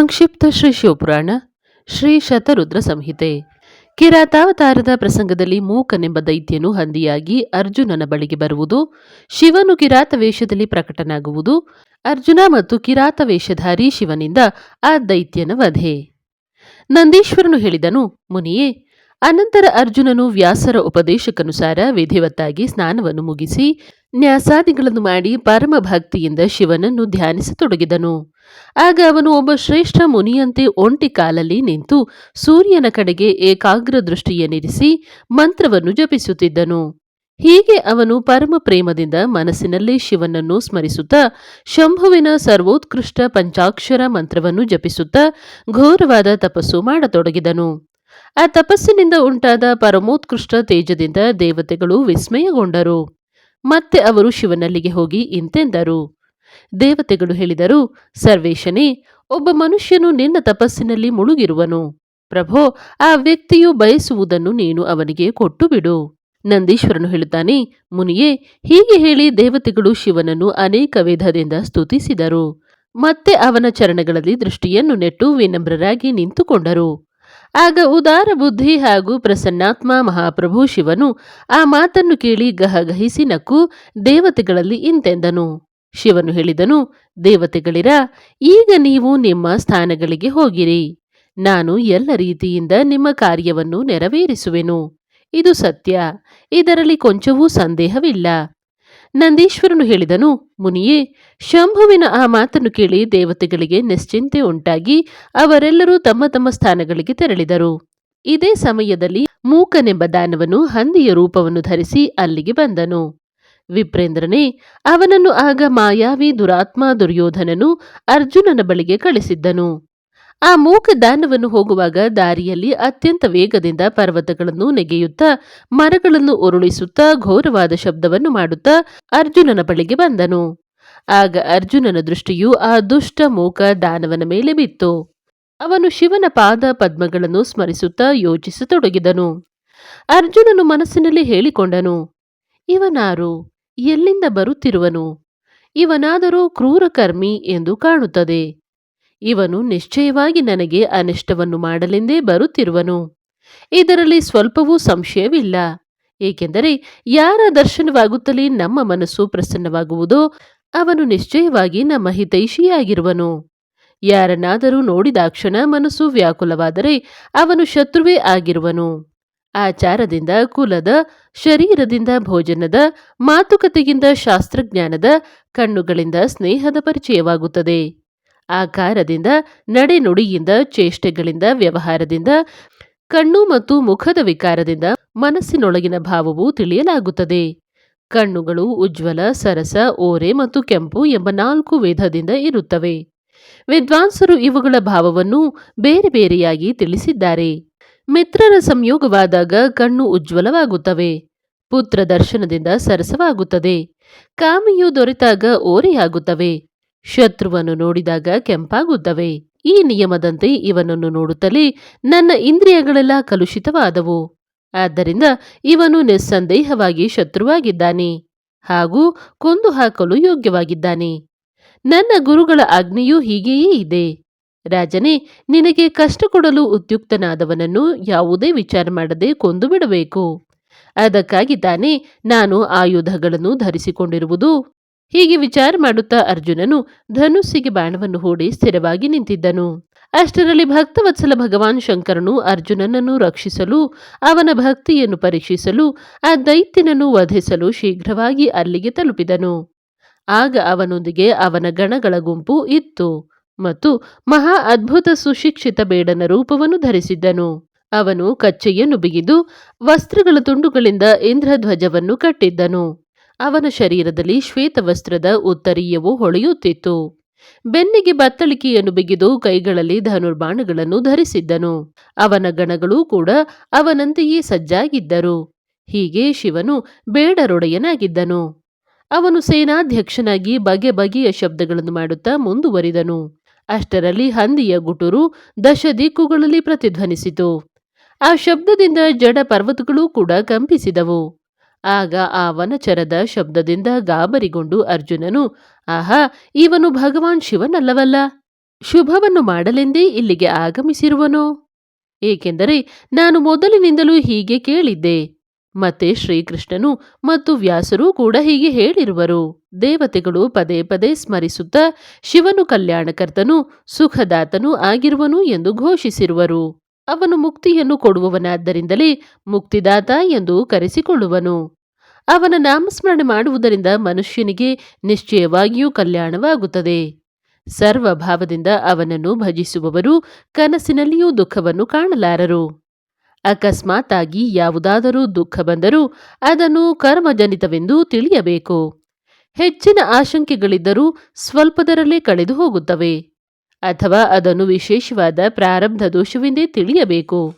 ಸಂಕ್ಷಿಪ್ತ ಶ್ರೀ ಶಿವಪುರಾಣ, ಶ್ರೀ ಶತರುದ್ರ ಸಂಹಿತೆ. ಕಿರಾತಾವತಾರದ ಪ್ರಸಂಗದಲ್ಲಿ ಮೂಕನೆಂಬ ದೈತ್ಯನು ಹಂದಿಯಾಗಿ ಅರ್ಜುನನ ಬಳಿಗೆ ಬರುವುದು, ಶಿವನು ಕಿರಾತ ವೇಷದಲ್ಲಿ ಪ್ರಕಟನಾಗುವುದು, ಅರ್ಜುನ ಮತ್ತು ಕಿರಾತ ವೇಷಧಾರಿ ಶಿವನಿಂದ ಆ ದೈತ್ಯನ ವಧೆ. ನಂದೀಶ್ವರನು ಹೇಳಿದನು, ಮುನಿಯೇ, ಅನಂತರ ಅರ್ಜುನನು ವ್ಯಾಸರ ಉಪದೇಶಕ್ಕನುಸಾರ ವಿಧಿವತ್ತಾಗಿ ಸ್ನಾನವನ್ನು ಮುಗಿಸಿ ನ್ಯಾಸಾದಿಗಳನ್ನು ಮಾಡಿ ಪರಮ ಭಕ್ತಿಯಿಂದ ಶಿವನನ್ನು ಧ್ಯಾನಿಸತೊಡಗಿದನು. ಆಗ ಅವನು ಒಬ್ಬ ಶ್ರೇಷ್ಠ ಮುನಿಯಂತೆ ಒಂಟಿ ಕಾಲಲ್ಲಿ ನಿಂತು ಸೂರ್ಯನ ಕಡೆಗೆ ಏಕಾಗ್ರ ದೃಷ್ಟಿಯನ್ನಿರಿಸಿ ಮಂತ್ರವನ್ನು ಜಪಿಸುತ್ತಿದ್ದನು. ಹೀಗೆ ಅವನು ಪರಮ ಪ್ರೇಮದಿಂದ ಮನಸ್ಸಿನಲ್ಲಿ ಶಿವನನ್ನು ಸ್ಮರಿಸುತ್ತಾ ಶಂಭುವಿನ ಸರ್ವೋತ್ಕೃಷ್ಟ ಪಂಚಾಕ್ಷರ ಮಂತ್ರವನ್ನು ಜಪಿಸುತ್ತಾ ಘೋರವಾದ ತಪಸ್ಸು ಮಾಡತೊಡಗಿದನು. ಆ ತಪಸ್ಸಿನಿಂದ ಉಂಟಾದ ಪರಮೋತ್ಕೃಷ್ಟ ತೇಜದಿಂದ ದೇವತೆಗಳು ವಿಸ್ಮಯಗೊಂಡರು. ಮತ್ತೆ ಅವರು ಶಿವನಲ್ಲಿಗೆ ಹೋಗಿ ಇಂತೆಂದರು. ದೇವತೆಗಳು ಹೇಳಿದರು, ಸರ್ವೇಶನೇ, ಒಬ್ಬ ಮನುಷ್ಯನು ನಿನ್ನ ತಪಸ್ಸಿನಲ್ಲಿ ಮುಳುಗಿರುವನು. ಪ್ರಭೋ, ಆ ವ್ಯಕ್ತಿಯು ಬಯಸುವುದನ್ನು ನೀನು ಅವನಿಗೆ ಕೊಟ್ಟು ಬಿಡು ನಂದೀಶ್ವರನು ಹೇಳುತ್ತಾನೆ, ಮುನಿಯೇ, ಹೀಗೆ ಹೇಳಿ ದೇವತೆಗಳು ಶಿವನನ್ನು ಅನೇಕ ವಿಧದಿಂದ ಸ್ತುತಿಸಿದರು. ಮತ್ತೆ ಅವನ ಚರಣಗಳಲ್ಲಿ ದೃಷ್ಟಿಯನ್ನು ನೆಟ್ಟು ವಿನಮ್ರರಾಗಿ ನಿಂತುಕೊಂಡರು. ಆಗ ಉದಾರ ಬುದ್ಧಿ ಹಾಗೂ ಪ್ರಸನ್ನಾತ್ಮ ಮಹಾಪ್ರಭು ಶಿವನು ಆ ಮಾತನ್ನು ಕೇಳಿ ಗಹಗಹಿಸಿ ನಕ್ಕು, ದೇವತೆಗಳಲ್ಲಿ ಇಂತೆಂದನು. ಶಿವನು ಹೇಳಿದನು, ದೇವತೆಗಳಿರ, ಈಗ ನೀವು ನಿಮ್ಮ ಸ್ಥಾನಗಳಿಗೆ ಹೋಗಿರಿ. ನಾನು ಎಲ್ಲ ರೀತಿಯಿಂದ ನಿಮ್ಮ ಕಾರ್ಯವನ್ನು ನೆರವೇರಿಸುವೆನು. ಇದು ಸತ್ಯ. ಇದರಲ್ಲಿ ಕೊಂಚವೂ ಸಂದೇಹವಿಲ್ಲ. ನಂದೀಶ್ವರನು ಹೇಳಿದನು, ಮುನಿಯೇ, ಶಂಭುವಿನ ಆ ಮಾತನ್ನು ಕೇಳಿ ದೇವತೆಗಳಿಗೆ ನಿಶ್ಚಿಂತೆ ಉಂಟಾಗಿ ಅವರೆಲ್ಲರೂ ತಮ್ಮ ತಮ್ಮ ಸ್ಥಾನಗಳಿಗೆ ತೆರಳಿದರು. ಇದೇ ಸಮಯದಲ್ಲಿ ಮೂಕನೆಂಬ ದಾನವನು ಹಂದಿಯ ರೂಪವನ್ನು ಧರಿಸಿ ಅಲ್ಲಿಗೆ ಬಂದನು. ವಿಪ್ರೇಂದ್ರನೇ, ಅವನನ್ನು ಆಗ ಮಾಯಾವಿ ದುರಾತ್ಮ ದುರ್ಯೋಧನನು ಅರ್ಜುನನ ಬಳಿಗೆ ಕಳಿಸಿದ್ದನು. ಆ ಮೂಕ ದಾನವನ್ನು ಹೋಗುವಾಗ ದಾರಿಯಲ್ಲಿ ಅತ್ಯಂತ ವೇಗದಿಂದ ಪರ್ವತಗಳನ್ನು ನೆಗೆಯುತ್ತಾ, ಮರಗಳನ್ನು ಉರುಳಿಸುತ್ತಾ, ಘೋರವಾದ ಶಬ್ದವನ್ನು ಮಾಡುತ್ತಾ ಅರ್ಜುನನ ಬಳಿಗೆ ಬಂದನು. ಆಗ ಅರ್ಜುನನ ದೃಷ್ಟಿಯು ಆ ದುಷ್ಟ ಮೂಕ ದಾನವನ ಮೇಲೆ ಬಿತ್ತು. ಅವನು ಶಿವನ ಪಾದ ಪದ್ಮಗಳನ್ನು ಸ್ಮರಿಸುತ್ತಾ ಯೋಚಿಸತೊಡಗಿದನು. ಅರ್ಜುನನು ಮನಸ್ಸಿನಲ್ಲಿ ಹೇಳಿಕೊಂಡನು, ಇವನಾರು ಎಲ್ಲಿಂದ ಬರುತ್ತಿರುವನು? ಇವನಾದರೂ ಕ್ರೂರಕರ್ಮಿ ಎಂದು ಕಾಣುತ್ತದೆ. ಇವನು ನಿಶ್ಚಯವಾಗಿ ನನಗೆ ಅನಿಷ್ಟವನ್ನು ಮಾಡಲೆಂದೇ ಬರುತ್ತಿರುವನು. ಇದರಲ್ಲಿ ಸ್ವಲ್ಪವೂ ಸಂಶಯವಿಲ್ಲ. ಏಕೆಂದರೆ ಯಾರ ದರ್ಶನವಾಗುತ್ತಲೇ ನಮ್ಮ ಮನಸ್ಸು ಪ್ರಸನ್ನವಾಗುವುದೋ ಅವನು ನಿಶ್ಚಯವಾಗಿ ನಮ್ಮ ಹಿತೈಷಿಯಾಗಿರುವನು. ಯಾರನ್ನಾದರೂ ನೋಡಿದಾಕ್ಷಣ ಮನಸ್ಸು ವ್ಯಾಕುಲವಾದರೆ ಅವನು ಶತ್ರುವೇ ಆಗಿರುವನು. ಆಚಾರದಿಂದ, ಕುಲದ, ಶರೀರದಿಂದ, ಭೋಜನದ, ಮಾತುಕತೆಯಿಂದ, ಶಾಸ್ತ್ರಜ್ಞಾನದ, ಕಣ್ಣುಗಳಿಂದ ಸ್ನೇಹದ ಪರಿಚಯವಾಗುತ್ತದೆ. ಆಕಾರದಿಂದ, ನಡೆನುಡಿಯಿಂದ, ಚೇಷ್ಟೆಗಳಿಂದ, ವ್ಯವಹಾರದಿಂದ, ಕಣ್ಣು ಮತ್ತು ಮುಖದ ವಿಕಾರದಿಂದ ಮನಸ್ಸಿನೊಳಗಿನ ಭಾವವು ತಿಳಿಯಲಾಗುತ್ತದೆ. ಕಣ್ಣುಗಳು ಉಜ್ವಲ, ಸರಸ, ಓರೆ ಮತ್ತು ಕೆಂಪು ಎಂಬ ನಾಲ್ಕು ವಿಧದಿಂದ ಇರುತ್ತವೆ. ವಿದ್ವಾಂಸರು ಇವುಗಳ ಭಾವವನ್ನು ಬೇರೆ ಬೇರೆಯಾಗಿ ತಿಳಿಸಿದ್ದಾರೆ. ಮಿತ್ರರ ಸಂಯೋಗವಾದಾಗ ಕಣ್ಣು ಉಜ್ವಲವಾಗುತ್ತವೆ. ಪುತ್ರ ದರ್ಶನದಿಂದ ಸರಸವಾಗುತ್ತದೆ. ಕಾಮಿಯು ದೊರೆತಾಗ ಓರೆಯಾಗುತ್ತವೆ. ಶತ್ರುವನ್ನು ನೋಡಿದಾಗ ಕೆಂಪಾಗುತ್ತವೆ. ಈ ನಿಯಮದಂತೆ ಇವನನ್ನು ನೋಡುತ್ತಲೇ ನನ್ನ ಇಂದ್ರಿಯಗಳೆಲ್ಲ ಕಲುಷಿತವಾದವು. ಆದ್ದರಿಂದ ಇವನು ನಿಸ್ಸಂದೇಹವಾಗಿ ಶತ್ರುವಾಗಿದ್ದಾನೆ ಹಾಗೂ ಕೊಂದು ಹಾಕಲು ಯೋಗ್ಯವಾಗಿದ್ದಾನೆ. ನನ್ನ ಗುರುಗಳ ಆಜ್ಞೆಯೂ ಹೀಗೆಯೇ ಇದೆ. ರಾಜನೇ, ನಿನಗೆ ಕಷ್ಟ ಕೊಡಲು ಉದ್ಯುಕ್ತನಾದವನನ್ನು ಯಾವುದೇ ವಿಚಾರ ಮಾಡದೆ ಕೊಂದು ಬಿಡಬೇಕು. ಅದಕ್ಕಾಗಿ ತಾನೇ ನಾನು ಆಯುಧಗಳನ್ನು ಧರಿಸಿಕೊಂಡಿರುವುದು. ಹೀಗೆ ವಿಚಾರ ಮಾಡುತ್ತಾ ಅರ್ಜುನನು ಧನುಸ್ಸಿಗೆ ಬಾಣವನ್ನು ಹೂಡಿ ಸ್ಥಿರವಾಗಿ ನಿಂತಿದ್ದನು. ಅಷ್ಟರಲ್ಲಿ ಭಕ್ತವತ್ಸಲ ಭಗವಾನ್ ಶಂಕರನು ಅರ್ಜುನನನ್ನು ರಕ್ಷಿಸಲು, ಅವನ ಭಕ್ತಿಯನ್ನು ಪರೀಕ್ಷಿಸಲು, ಆ ದೈತ್ಯನನ್ನು ವಧಿಸಲು ಶೀಘ್ರವಾಗಿ ಅಲ್ಲಿಗೆ ತಲುಪಿದನು. ಆಗ ಅವನೊಂದಿಗೆ ಅವನ ಗಣಗಳ ಗುಂಪು ಇತ್ತು ಮತ್ತು ಮಹಾ ಅದ್ಭುತ ಸುಶಿಕ್ಷಿತ ಬೇಡನ ರೂಪವನ್ನು ಧರಿಸಿದ್ದನು. ಅವನು ಕಚ್ಚೆಯನ್ನು ಬಿಗಿದು ವಸ್ತ್ರಗಳ ತುಂಡುಗಳಿಂದ ಇಂದ್ರಧ್ವಜವನ್ನು ಕಟ್ಟಿದ್ದನು. ಅವನ ಶರೀರದಲ್ಲಿ ಶ್ವೇತವಸ್ತ್ರದ ಉತ್ತರೀಯವು ಹೊಳೆಯುತ್ತಿತ್ತು. ಬೆನ್ನಿಗೆ ಬತ್ತಳಿಕೆಯನ್ನು ಬಿಗಿದು ಕೈಗಳಲ್ಲಿ ಧನುರ್ಬಾಣಗಳನ್ನು ಧರಿಸಿದ್ದನು. ಅವನ ಗಣಗಳು ಕೂಡ ಅವನಂತೆಯೇ ಸಜ್ಜಾಗಿದ್ದರು. ಹೀಗೆ ಶಿವನು ಬೇಡರೊಡೆಯನಾಗಿದ್ದನು. ಅವನು ಸೇನಾಧ್ಯಕ್ಷನಾಗಿ ಬಗೆ ಬಗೆಯ ಶಬ್ದಗಳನ್ನು ಮಾಡುತ್ತಾ ಮುಂದುವರಿದನು. ಅಷ್ಟರಲ್ಲಿ ಹಂದಿಯ ಗುಟುರು ದಶ ದಿಕ್ಕುಗಳಲ್ಲಿ ಪ್ರತಿಧ್ವನಿಸಿತು. ಆ ಶಬ್ದದಿಂದ ಜಡ ಪರ್ವತಗಳೂ ಕೂಡ ಕಂಪಿಸಿದವು. ಆಗ ಆ ವನಚರದ ಶಬ್ದದಿಂದ ಗಾಬರಿಗೊಂಡು ಅರ್ಜುನನು, ಆಹಾ, ಇವನು ಭಗವಾನ್ ಶಿವನಲ್ಲವಲ್ಲ? ಶುಭವನ್ನು ಮಾಡಲೆಂದೇ ಇಲ್ಲಿಗೆ ಆಗಮಿಸಿರುವನು? ಏಕೆಂದರೆ ನಾನು ಮೊದಲಿನಿಂದಲೂ ಹೀಗೆ ಕೇಳಿದ್ದೆ. ಮತ್ತೆ ಶ್ರೀಕೃಷ್ಣನು ಮತ್ತು ವ್ಯಾಸರೂ ಕೂಡ ಹೀಗೆ ಹೇಳಿರುವರು. ದೇವತೆಗಳು ಪದೇ ಪದೇ ಸ್ಮರಿಸುತ್ತಾ ಶಿವನು ಕಲ್ಯಾಣಕರ್ತನು, ಸುಖದಾತನೂ ಆಗಿರುವನು ಎಂದು ಘೋಷಿಸಿರುವರು. ಅವನು ಮುಕ್ತಿಯನ್ನು ಕೊಡುವವನಾದ್ದರಿಂದಲೇ ಮುಕ್ತಿದಾತ ಎಂದು ಕರೆಸಿಕೊಳ್ಳುವನು. ಅವನ ನಾಮಸ್ಮರಣೆ ಮಾಡುವುದರಿಂದ ಮನುಷ್ಯನಿಗೆ ನಿಶ್ಚಯವಾಗಿಯೂ ಕಲ್ಯಾಣವಾಗುತ್ತದೆ. ಸರ್ವಭಾವದಿಂದ ಅವನನ್ನು ಭಜಿಸುವವರು ಕನಸಿನಲ್ಲಿಯೂ ದುಃಖವನ್ನು ಕಾಣಲಾರರು. ಅಕಸ್ಮಾತ್ತಾಗಿ ಯಾವುದಾದರೂ ದುಃಖ ಬಂದರೂ ಅದನ್ನು ಕರ್ಮಜನಿತವೆಂದು ತಿಳಿಯಬೇಕು. ಹೆಚ್ಚಿನ ಆಶಂಕೆಗಳಿದ್ದರೂ ಸ್ವಲ್ಪದರಲ್ಲೇ ಕಳೆದು ಹೋಗುತ್ತವೆ ಅಥವಾ ಅದನ್ನು ವಿಶೇಷವಾದ ಪ್ರಾರಬ್ಧ ದೋಷವೆಂದೇ ತಿಳಿಯಬೇಕು.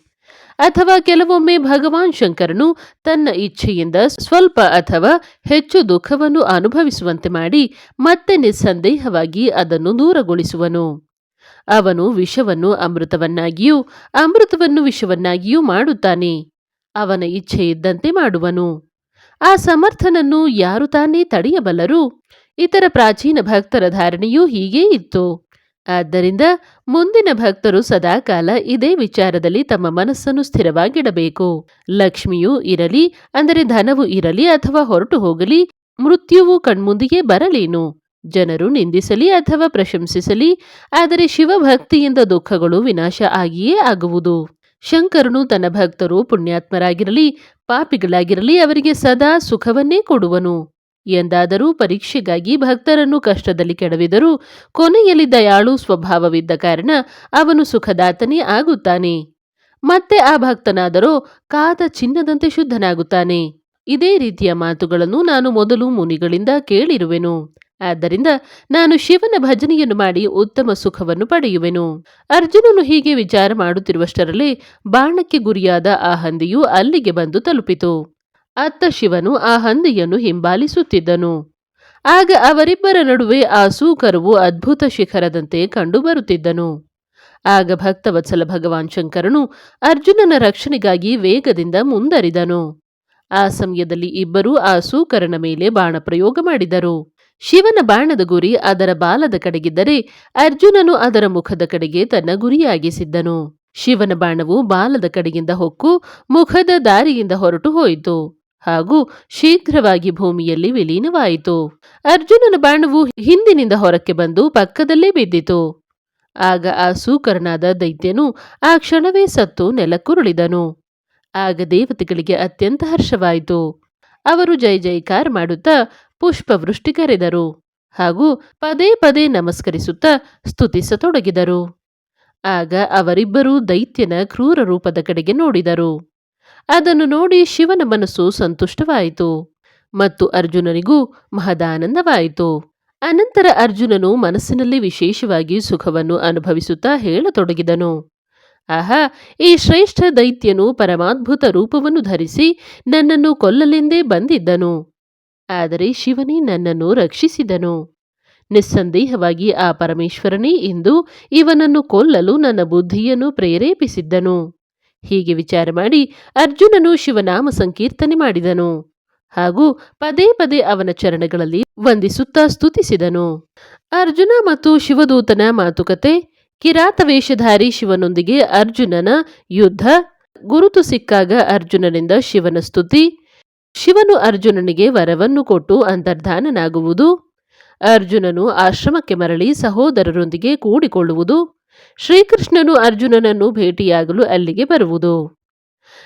ಅಥವಾ ಕೆಲವೊಮ್ಮೆ ಭಗವಾನ್ ಶಂಕರನು ತನ್ನ ಇಚ್ಛೆಯಿಂದ ಸ್ವಲ್ಪ ಅಥವಾ ಹೆಚ್ಚು ದುಃಖವನ್ನು ಅನುಭವಿಸುವಂತೆ ಮಾಡಿ ಮತ್ತೆ ನಿಸ್ಸಂದೇಹವಾಗಿ ಅದನ್ನು ದೂರಗೊಳಿಸುವನು. ಅವನು ವಿಷವನ್ನು ಅಮೃತವನ್ನಾಗಿಯೂ, ಅಮೃತವನ್ನು ವಿಷವನ್ನಾಗಿಯೂ ಮಾಡುತ್ತಾನೆ. ಅವನ ಇಚ್ಛೆ ಇದ್ದಂತೆ ಮಾಡುವನು. ಆ ಸಮರ್ಥನನ್ನು ಯಾರು ತಾನೇ ತಡೆಯಬಲ್ಲರು? ಇತರ ಪ್ರಾಚೀನ ಭಕ್ತರ ಧಾರಣೆಯೂ ಹೀಗೇ ಇತ್ತು. ಆದ್ದರಿಂದ ಮುಂದಿನ ಭಕ್ತರು ಸದಾಕಾಲ ಇದೇ ವಿಚಾರದಲ್ಲಿ ತಮ್ಮ ಮನಸ್ಸನ್ನು ಸ್ಥಿರವಾಗಿಡಬೇಕು. ಲಕ್ಷ್ಮಿಯೂ ಇರಲಿ, ಅಂದರೆ ಧನವು ಇರಲಿ ಅಥವಾ ಹೊರಟು ಹೋಗಲಿ, ಮೃತ್ಯುವು ಕಣ್ಮುಂದಿಗೆ ಬರಲೇನು. ಜನರು ನಿಂದಿಸಲಿ ಅಥವಾ ಪ್ರಶಂಸಿಸಲಿ, ಆದರೆ ಶಿವಭಕ್ತಿಯಿಂದ ದುಃಖಗಳು ವಿನಾಶ ಆಗಿಯೇ ಆಗುವುದು. ಶಂಕರನು ತನ್ನ ಭಕ್ತರು ಪುಣ್ಯಾತ್ಮರಾಗಿರಲಿ, ಪಾಪಿಗಳಾಗಿರಲಿ, ಅವರಿಗೆ ಸದಾ ಸುಖವನ್ನೇ ಕೊಡುವನು. ಎಂದಾದರೂ ಪರೀಕ್ಷೆಗಾಗಿ ಭಕ್ತರನ್ನು ಕಷ್ಟದಲ್ಲಿ ಕೆಡವಿದರೂ ಕೊನೆಯಲ್ಲಿ ದಯಾಳು ಸ್ವಭಾವವಿದ್ದ ಕಾರಣ ಅವನು ಸುಖದಾತನೇ ಆಗುತ್ತಾನೆ. ಮತ್ತೆ ಆ ಭಕ್ತನಾದರೋ ಕಾದ ಚಿನ್ನದಂತೆ ಶುದ್ಧನಾಗುತ್ತಾನೆ. ಇದೇ ರೀತಿಯ ಮಾತುಗಳನ್ನು ನಾನು ಮೊದಲು ಮುನಿಗಳಿಂದ ಕೇಳಿರುವೆನು. ಆದ್ದರಿಂದ ನಾನು ಶಿವನ ಭಜನೆಯನ್ನು ಮಾಡಿ ಉತ್ತಮ ಸುಖವನ್ನು ಪಡೆಯುವೆನು. ಅರ್ಜುನನು ಹೀಗೆ ವಿಚಾರ ಮಾಡುತ್ತಿರುವಷ್ಟರಲ್ಲಿ ಬಾಣಕ್ಕೆ ಗುರಿಯಾದ ಆ ಹಂದಿಯು ಅಲ್ಲಿಗೆ ಬಂದು ತಲುಪಿತು. ಅತ್ತ ಶಿವನು ಆ ಹಂದಿಯನ್ನು ಹಿಂಬಾಲಿಸುತ್ತಿದ್ದನು. ಆಗ ಅವರಿಬ್ಬರ ನಡುವೆ ಆ ಸೂಕರವು ಅದ್ಭುತ ಶಿಖರದಂತೆ ಕಂಡುಬರುತ್ತಿದ್ದನು ಆಗ ಭಕ್ತವತ್ಸಲ ಭಗವಾನ್ ಶಂಕರನು ಅರ್ಜುನನ ರಕ್ಷಣೆಗಾಗಿ ವೇಗದಿಂದ ಮುಂದರಿದನು. ಆ ಸಮಯದಲ್ಲಿ ಇಬ್ಬರೂ ಆ ಸೂಕರನ ಮೇಲೆ ಬಾಣ ಪ್ರಯೋಗ ಮಾಡಿದರು. ಶಿವನ ಬಾಣದ ಗುರಿ ಅದರ ಬಾಲದ ಕಡೆಗಿದ್ದರೆ ಅರ್ಜುನನು ಅದರ ಮುಖದ ಕಡೆಗೆ ತನ್ನ ಗುರಿಯಾಗಿಸಿದ್ದನು. ಶಿವನ ಬಾಣವು ಬಾಲದ ಕಡೆಯಿಂದ ಹೊಕ್ಕು ಮುಖದ ದಾರಿಯಿಂದ ಹೊರಟು ಹೋಯಿತು. ಹಾಗೂ ಶೀಘ್ರವಾಗಿ ಭೂಮಿಯಲ್ಲಿ ವಿಲೀನವಾಯಿತು. ಅರ್ಜುನನ ಬಾಣವು ಹಿಂದಿನಿಂದ ಹೊರಕ್ಕೆ ಬಂದು ಪಕ್ಕದಲ್ಲೇ ಬಿದ್ದಿತು. ಆಗ ಆ ಸೂಕರನಾದ ದೈತ್ಯನು ಆ ಕ್ಷಣವೇ ಸತ್ತು ನೆಲಕ್ಕುರುಳಿದನು. ಆಗ ದೇವತೆಗಳಿಗೆ ಅತ್ಯಂತ ಹರ್ಷವಾಯಿತು. ಅವರು ಜೈ ಜೈಕಾರ ಮಾಡುತ್ತಾ ಪುಷ್ಪವೃಷ್ಟಿ ಕರೆದರು ಹಾಗೂ ಪದೇ ಪದೇ ನಮಸ್ಕರಿಸುತ್ತಾ ಸ್ತುತಿಸತೊಡಗಿದರು. ಆಗ ಅವರಿಬ್ಬರೂ ದೈತ್ಯನ ಕ್ರೂರ ರೂಪದ ಕಡೆಗೆ ನೋಡಿದರು. ಅದನ್ನು ನೋಡಿ ಶಿವನ ಮನಸ್ಸು ಸಂತುಷ್ಟವಾಯಿತು ಮತ್ತು ಅರ್ಜುನನಿಗೂ ಮಹದಾನಂದವಾಯಿತು. ಅನಂತರ ಅರ್ಜುನನು ಮನಸ್ಸಿನಲ್ಲಿ ವಿಶೇಷವಾಗಿ ಸುಖವನ್ನು ಅನುಭವಿಸುತ್ತಾ ಹೇಳತೊಡಗಿದನು. ಆಹಾ, ಈ ಶ್ರೇಷ್ಠ ದೈತ್ಯನು ಪರಮಾದ್ಭುತ ರೂಪವನ್ನು ಧರಿಸಿ ನನ್ನನ್ನು ಕೊಲ್ಲಲೆಂದೇ ಬಂದಿದ್ದನು. ಆದರೆ ಶಿವನೇ ನನ್ನನ್ನು ರಕ್ಷಿಸಿದನು. ನಿಸ್ಸಂದೇಹವಾಗಿ ಆ ಪರಮೇಶ್ವರನೇ ಇಂದು ಇವನನ್ನು ಕೊಲ್ಲಲು ನನ್ನ ಬುದ್ಧಿಯನ್ನು ಪ್ರೇರೇಪಿಸಿದ್ದನು. ಹೀಗೆ ವಿಚಾರ ಮಾಡಿ ಅರ್ಜುನನು ಶಿವನಾಮ ಸಂಕೀರ್ತನೆ ಮಾಡಿದನು. ಹಾಗೂ ಪದೇ ಪದೇ ಅವನ ಚರಣಗಳಲ್ಲಿ ವಂದಿಸುತ್ತಾ ಸ್ತುತಿಸಿದನು. ಅರ್ಜುನ ಮತ್ತು ಶಿವದೂತನ ಮಾತುಕತೆ, ಕಿರಾತ ವೇಷಧಾರಿ ಶಿವನೊಂದಿಗೆ ಅರ್ಜುನನ ಯುದ್ಧ, ಗುರುತು ಸಿಕ್ಕಾಗ ಅರ್ಜುನನಿಂದ ಶಿವನ ಸ್ತುತಿ, ಶಿವನು ಅರ್ಜುನನಿಗೆ ವರವನ್ನು ಕೊಟ್ಟು ಅಂತರ್ಧಾನನಾಗುವುದು, ಅರ್ಜುನನು ಆಶ್ರಮಕ್ಕೆ ಮರಳಿ ಸಹೋದರರೊಂದಿಗೆ ಕೂಡಿಕೊಳ್ಳುವುದು ಶ್ರೀಕೃಷ್ಣನು ಅರ್ಜುನನನ್ನು ಭೇಟಿಯಾಗಲು ಅಲ್ಲಿಗೆ ಬರುವುದು.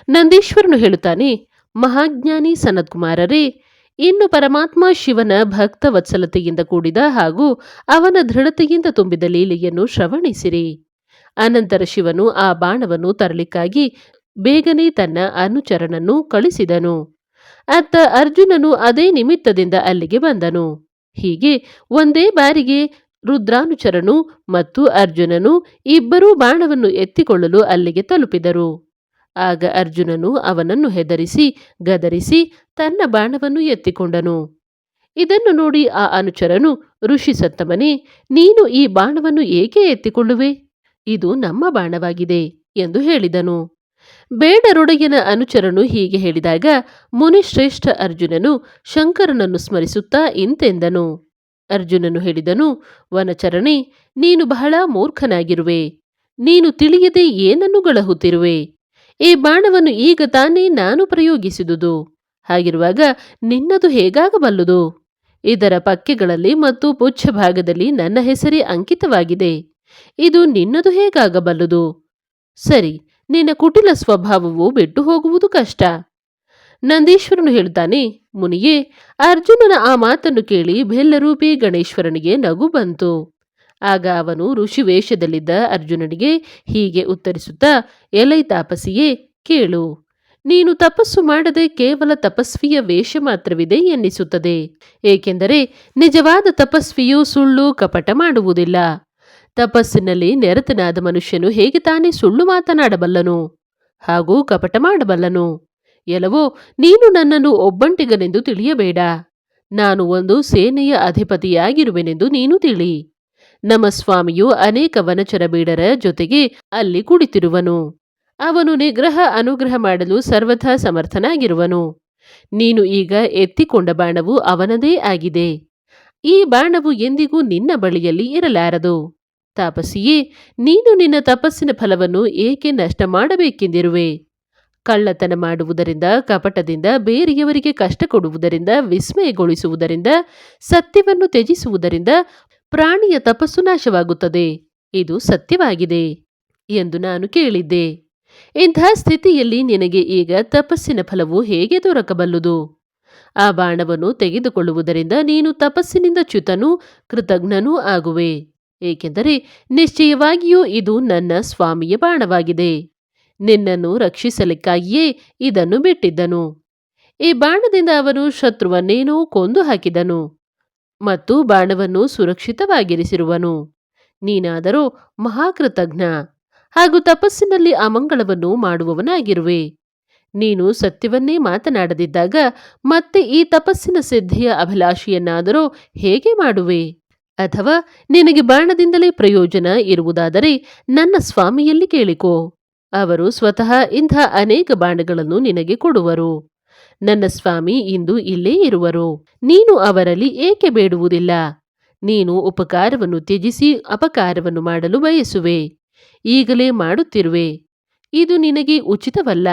ನಂದೀಶ್ವರನು ಹೇಳುತ್ತಾನೆ, ಮಹಾಜ್ಞಾನಿ ಸನತ್ಕುಮಾರರೇ, ಇನ್ನು ಪರಮಾತ್ಮ ಶಿವನ ಭಕ್ತ ವತ್ಸಲತೆಯಿಂದ ಕೂಡಿದ ಹಾಗೂ ಅವನ ದೃಢತೆಯಿಂದ ತುಂಬಿದ ಲೀಲೆಯನ್ನು ಶ್ರವಣಿಸಿರಿ. ಅನಂತರ ಶಿವನು ಆ ಬಾಣವನ್ನು ತರಲಿಕ್ಕಾಗಿ ಬೇಗನೆ ತನ್ನ ಅನುಚರಣನ್ನು ಕಳಿಸಿದನು. ಅತ್ತ ಅರ್ಜುನನು ಅದೇ ನಿಮಿತ್ತದಿಂದ ಅಲ್ಲಿಗೆ ಬಂದನು. ಹೀಗೆ ಒಂದೇ ಬಾರಿಗೆ ರುದ್ರಾನುಚರನು ಮತ್ತು ಅರ್ಜುನನು ಇಬ್ಬರೂ ಬಾಣವನ್ನು ಎತ್ತಿಕೊಳ್ಳಲು ಅಲ್ಲಿಗೆ ತಲುಪಿದರು. ಆಗ ಅರ್ಜುನನು ಅವನನ್ನು ಹೆದರಿಸಿ, ಗದರಿಸಿ ತನ್ನ ಬಾಣವನ್ನು ಎತ್ತಿಕೊಂಡನು. ಇದನ್ನು ನೋಡಿ ಆ ಅನುಚರನು ಋಷಿ ಸತ್ತಮನೇ ನೀನು ಈ ಬಾಣವನ್ನು ಏಕೆ ಎತ್ತಿಕೊಳ್ಳುವೆ? ಇದು ನಮ್ಮ ಬಾಣವಾಗಿದೆ ಎಂದು ಹೇಳಿದನು. ಬೇಡರೊಡೆಯನ ಅನುಚರನು ಹೀಗೆ ಹೇಳಿದಾಗ ಮುನಿಶ್ರೇಷ್ಠ ಅರ್ಜುನನು ಶಂಕರನನ್ನು ಸ್ಮರಿಸುತ್ತಾ ಇಂತೆಂದನು. ಅರ್ಜುನನು ಹೇಳಿದನು, ವನಚರಣೆ, ನೀನು ಬಹಳ ಮೂರ್ಖನಾಗಿರುವೆ. ನೀನು ತಿಳಿಯದೆ ಏನನ್ನು ಗಳಹುತ್ತಿರುವೆ? ಈ ಬಾಣವನ್ನು ಈಗ ತಾನೇ ನಾನು ಪ್ರಯೋಗಿಸಿದುದು. ಹಾಗಿರುವಾಗ ನಿನ್ನದು ಹೇಗಾಗಬಲ್ಲುದು? ಇದರ ಪಕ್ಕೆಗಳಲ್ಲಿ ಮತ್ತು ಪುಚ್ಛ ಭಾಗದಲ್ಲಿ ನನ್ನ ಹೆಸರೇ ಅಂಕಿತವಾಗಿದೆ. ಇದು ನಿನ್ನದು ಹೇಗಾಗಬಲ್ಲುದು? ಸರಿ, ನಿನ್ನ ಕುಟಿಲ ಸ್ವಭಾವವು ಬಿಟ್ಟು ಹೋಗುವುದು ಕಷ್ಟ. ನಂದೀಶ್ವರನು ಹೇಳ್ತಾನೆ, ಮುನಿಯೇ, ಅರ್ಜುನನ ಆ ಮಾತನ್ನು ಕೇಳಿ ಬೆಲ್ಲರೂಪಿ ಗಣೇಶ್ವರನಿಗೆ ನಗು ಬಂತು. ಆಗ ಅವನು ಋಷಿ ವೇಷದಲ್ಲಿದ್ದ ಅರ್ಜುನನಿಗೆ ಹೀಗೆ ಉತ್ತರಿಸುತ್ತಾ, ಎಲೈ ತಾಪಸಿಯೇ, ಕೇಳು, ನೀನು ತಪಸ್ಸು ಮಾಡದೆ ಕೇವಲ ತಪಸ್ವಿಯ ವೇಷ ಮಾತ್ರವಿದೆ ಎನ್ನಿಸುತ್ತದೆ, ಏಕೆಂದರೆ ನಿಜವಾದ ತಪಸ್ವಿಯು ಸುಳ್ಳು ಕಪಟ ಮಾಡುವುದಿಲ್ಲ. ತಪಸ್ಸಿನಲ್ಲಿ ನೆರತನಾದ ಮನುಷ್ಯನು ಹೇಗೆ ತಾನೇ ಸುಳ್ಳು ಮಾತನಾಡಬಲ್ಲನು, ಹಾಗೂ ಕಪಟ ಮಾಡಬಲ್ಲನು. ಎಲವೋ ನೀನು ನನ್ನನ್ನು ಒಬ್ಬಂಟಿಗನೆಂದು ತಿಳಿಯಬೇಡ. ನಾನು ಒಂದು ಸೇನೆಯ ಅಧಿಪತಿಯಾಗಿರುವೆನೆಂದು ನೀನು ತಿಳಿ. ನಮ್ಮ ಸ್ವಾಮಿಯು ಅನೇಕ ವನಚರ ಬೀಡರ ಜೊತೆಗೆ ಅಲ್ಲಿ ಕುಳಿತಿರುವನು. ಅವನು ನಿಗ್ರಹ ಅನುಗ್ರಹ ಮಾಡಲು ಸರ್ವಥಾ ಸಮರ್ಥನಾಗಿರುವನು. ನೀನು ಈಗ ಎತ್ತಿಕೊಂಡ ಬಾಣವು ಅವನದೇ ಆಗಿದೆ. ಈ ಬಾಣವು ಎಂದಿಗೂ ನಿನ್ನ ಬಳಿಯಲ್ಲಿ ಇರಲಾರದು. ತಾಪಸಿಯೇ, ನೀನು ನಿನ್ನ ತಪಸ್ಸಿನ ಫಲವನ್ನು ಏಕೆ ನಷ್ಟ ಮಾಡಬೇಕೆಂದಿರುವೆ ಕಳ್ಳತನ ಮಾಡುವುದರಿಂದ, ಕಪಟದಿಂದ, ಬೇರೆಯವರಿಗೆ ಕಷ್ಟ ಕೊಡುವುದರಿಂದ, ವಿಸ್ಮಯಗೊಳಿಸುವುದರಿಂದ, ಸತ್ಯವನ್ನು ತ್ಯಜಿಸುವುದರಿಂದ ಪ್ರಾಣಿಯ ತಪಸ್ಸು ನಾಶವಾಗುತ್ತದೆ. ಇದು ಸತ್ಯವಾಗಿದೆ ಎಂದು ನಾನು ಕೇಳಿದ್ದೆ. ಇಂಥ ಸ್ಥಿತಿಯಲ್ಲಿ ನಿನಗೆ ಈಗ ತಪಸ್ಸಿನ ಫಲವು ಹೇಗೆ ದೊರಕಬಲ್ಲುದು? ಆ ಬಾಣವನ್ನು ತೆಗೆದುಕೊಳ್ಳುವುದರಿಂದ ನೀನು ತಪಸ್ಸಿನಿಂದ ಚ್ಯುತನೂ ಕೃತಜ್ಞನೂ ಆಗುವೆ, ಏಕೆಂದರೆ ನಿಶ್ಚಯವಾಗಿಯೂ ಇದು ನನ್ನ ಸ್ವಾಮಿಯ ಬಾಣವಾಗಿದೆ. ನಿನ್ನನ್ನು ರಕ್ಷಿಸಲಿಕ್ಕಾಗಿಯೇ ಇದನ್ನು ಬಿಟ್ಟಿದ್ದನು. ಈ ಬಾಣದಿಂದ ಅವನು ಶತ್ರುವನ್ನೇನೋ ಕೊಂದು ಹಾಕಿದನು ಮತ್ತು ಬಾಣವನ್ನು ಸುರಕ್ಷಿತವಾಗಿರಿಸಿರುವನು. ನೀನಾದರೂ ಮಹಾಕೃತಜ್ಞ ಹಾಗೂ ತಪಸ್ಸಿನಲ್ಲಿ ಅಮಂಗಳವನ್ನು ಮಾಡುವವನಾಗಿರುವೆ. ನೀನು ಸತ್ಯವನ್ನೇ ಮಾತನಾಡದಿದ್ದಾಗ ಮತ್ತೆ ಈ ತಪಸ್ಸಿನ ಸಿದ್ಧಿಯ ಅಭಿಲಾಷಿಯನ್ನಾದರೂ ಹೇಗೆ ಮಾಡುವೆ? ಅಥವಾ ನಿನಗೆ ಬಾಣದಿಂದಲೇ ಪ್ರಯೋಜನ ಇರುವುದಾದರೆ ನನ್ನ ಸ್ವಾಮಿಯಲ್ಲಿ ಕೇಳಿಕೋ. ಅವರು ಸ್ವತಃ ಇಂಥ ಅನೇಕ ಬಾಣಗಳನ್ನು ನಿನಗೆ ಕೊಡುವರು. ನನ್ನ ಸ್ವಾಮಿ ಇಂದು ಇಲ್ಲೇ ಇರುವರು. ನೀನು ಅವರಲ್ಲಿ ಏಕೆ ಬೇಡುವುದಿಲ್ಲ? ನೀನು ಉಪಕಾರವನ್ನು ತ್ಯಜಿಸಿ ಅಪಕಾರವನ್ನು ಮಾಡಲು ಬಯಸುವೆ. ಈಗಲೇ ಮಾಡುತ್ತಿರುವೆ. ಇದು ನಿನಗೆ ಉಚಿತವಲ್ಲ.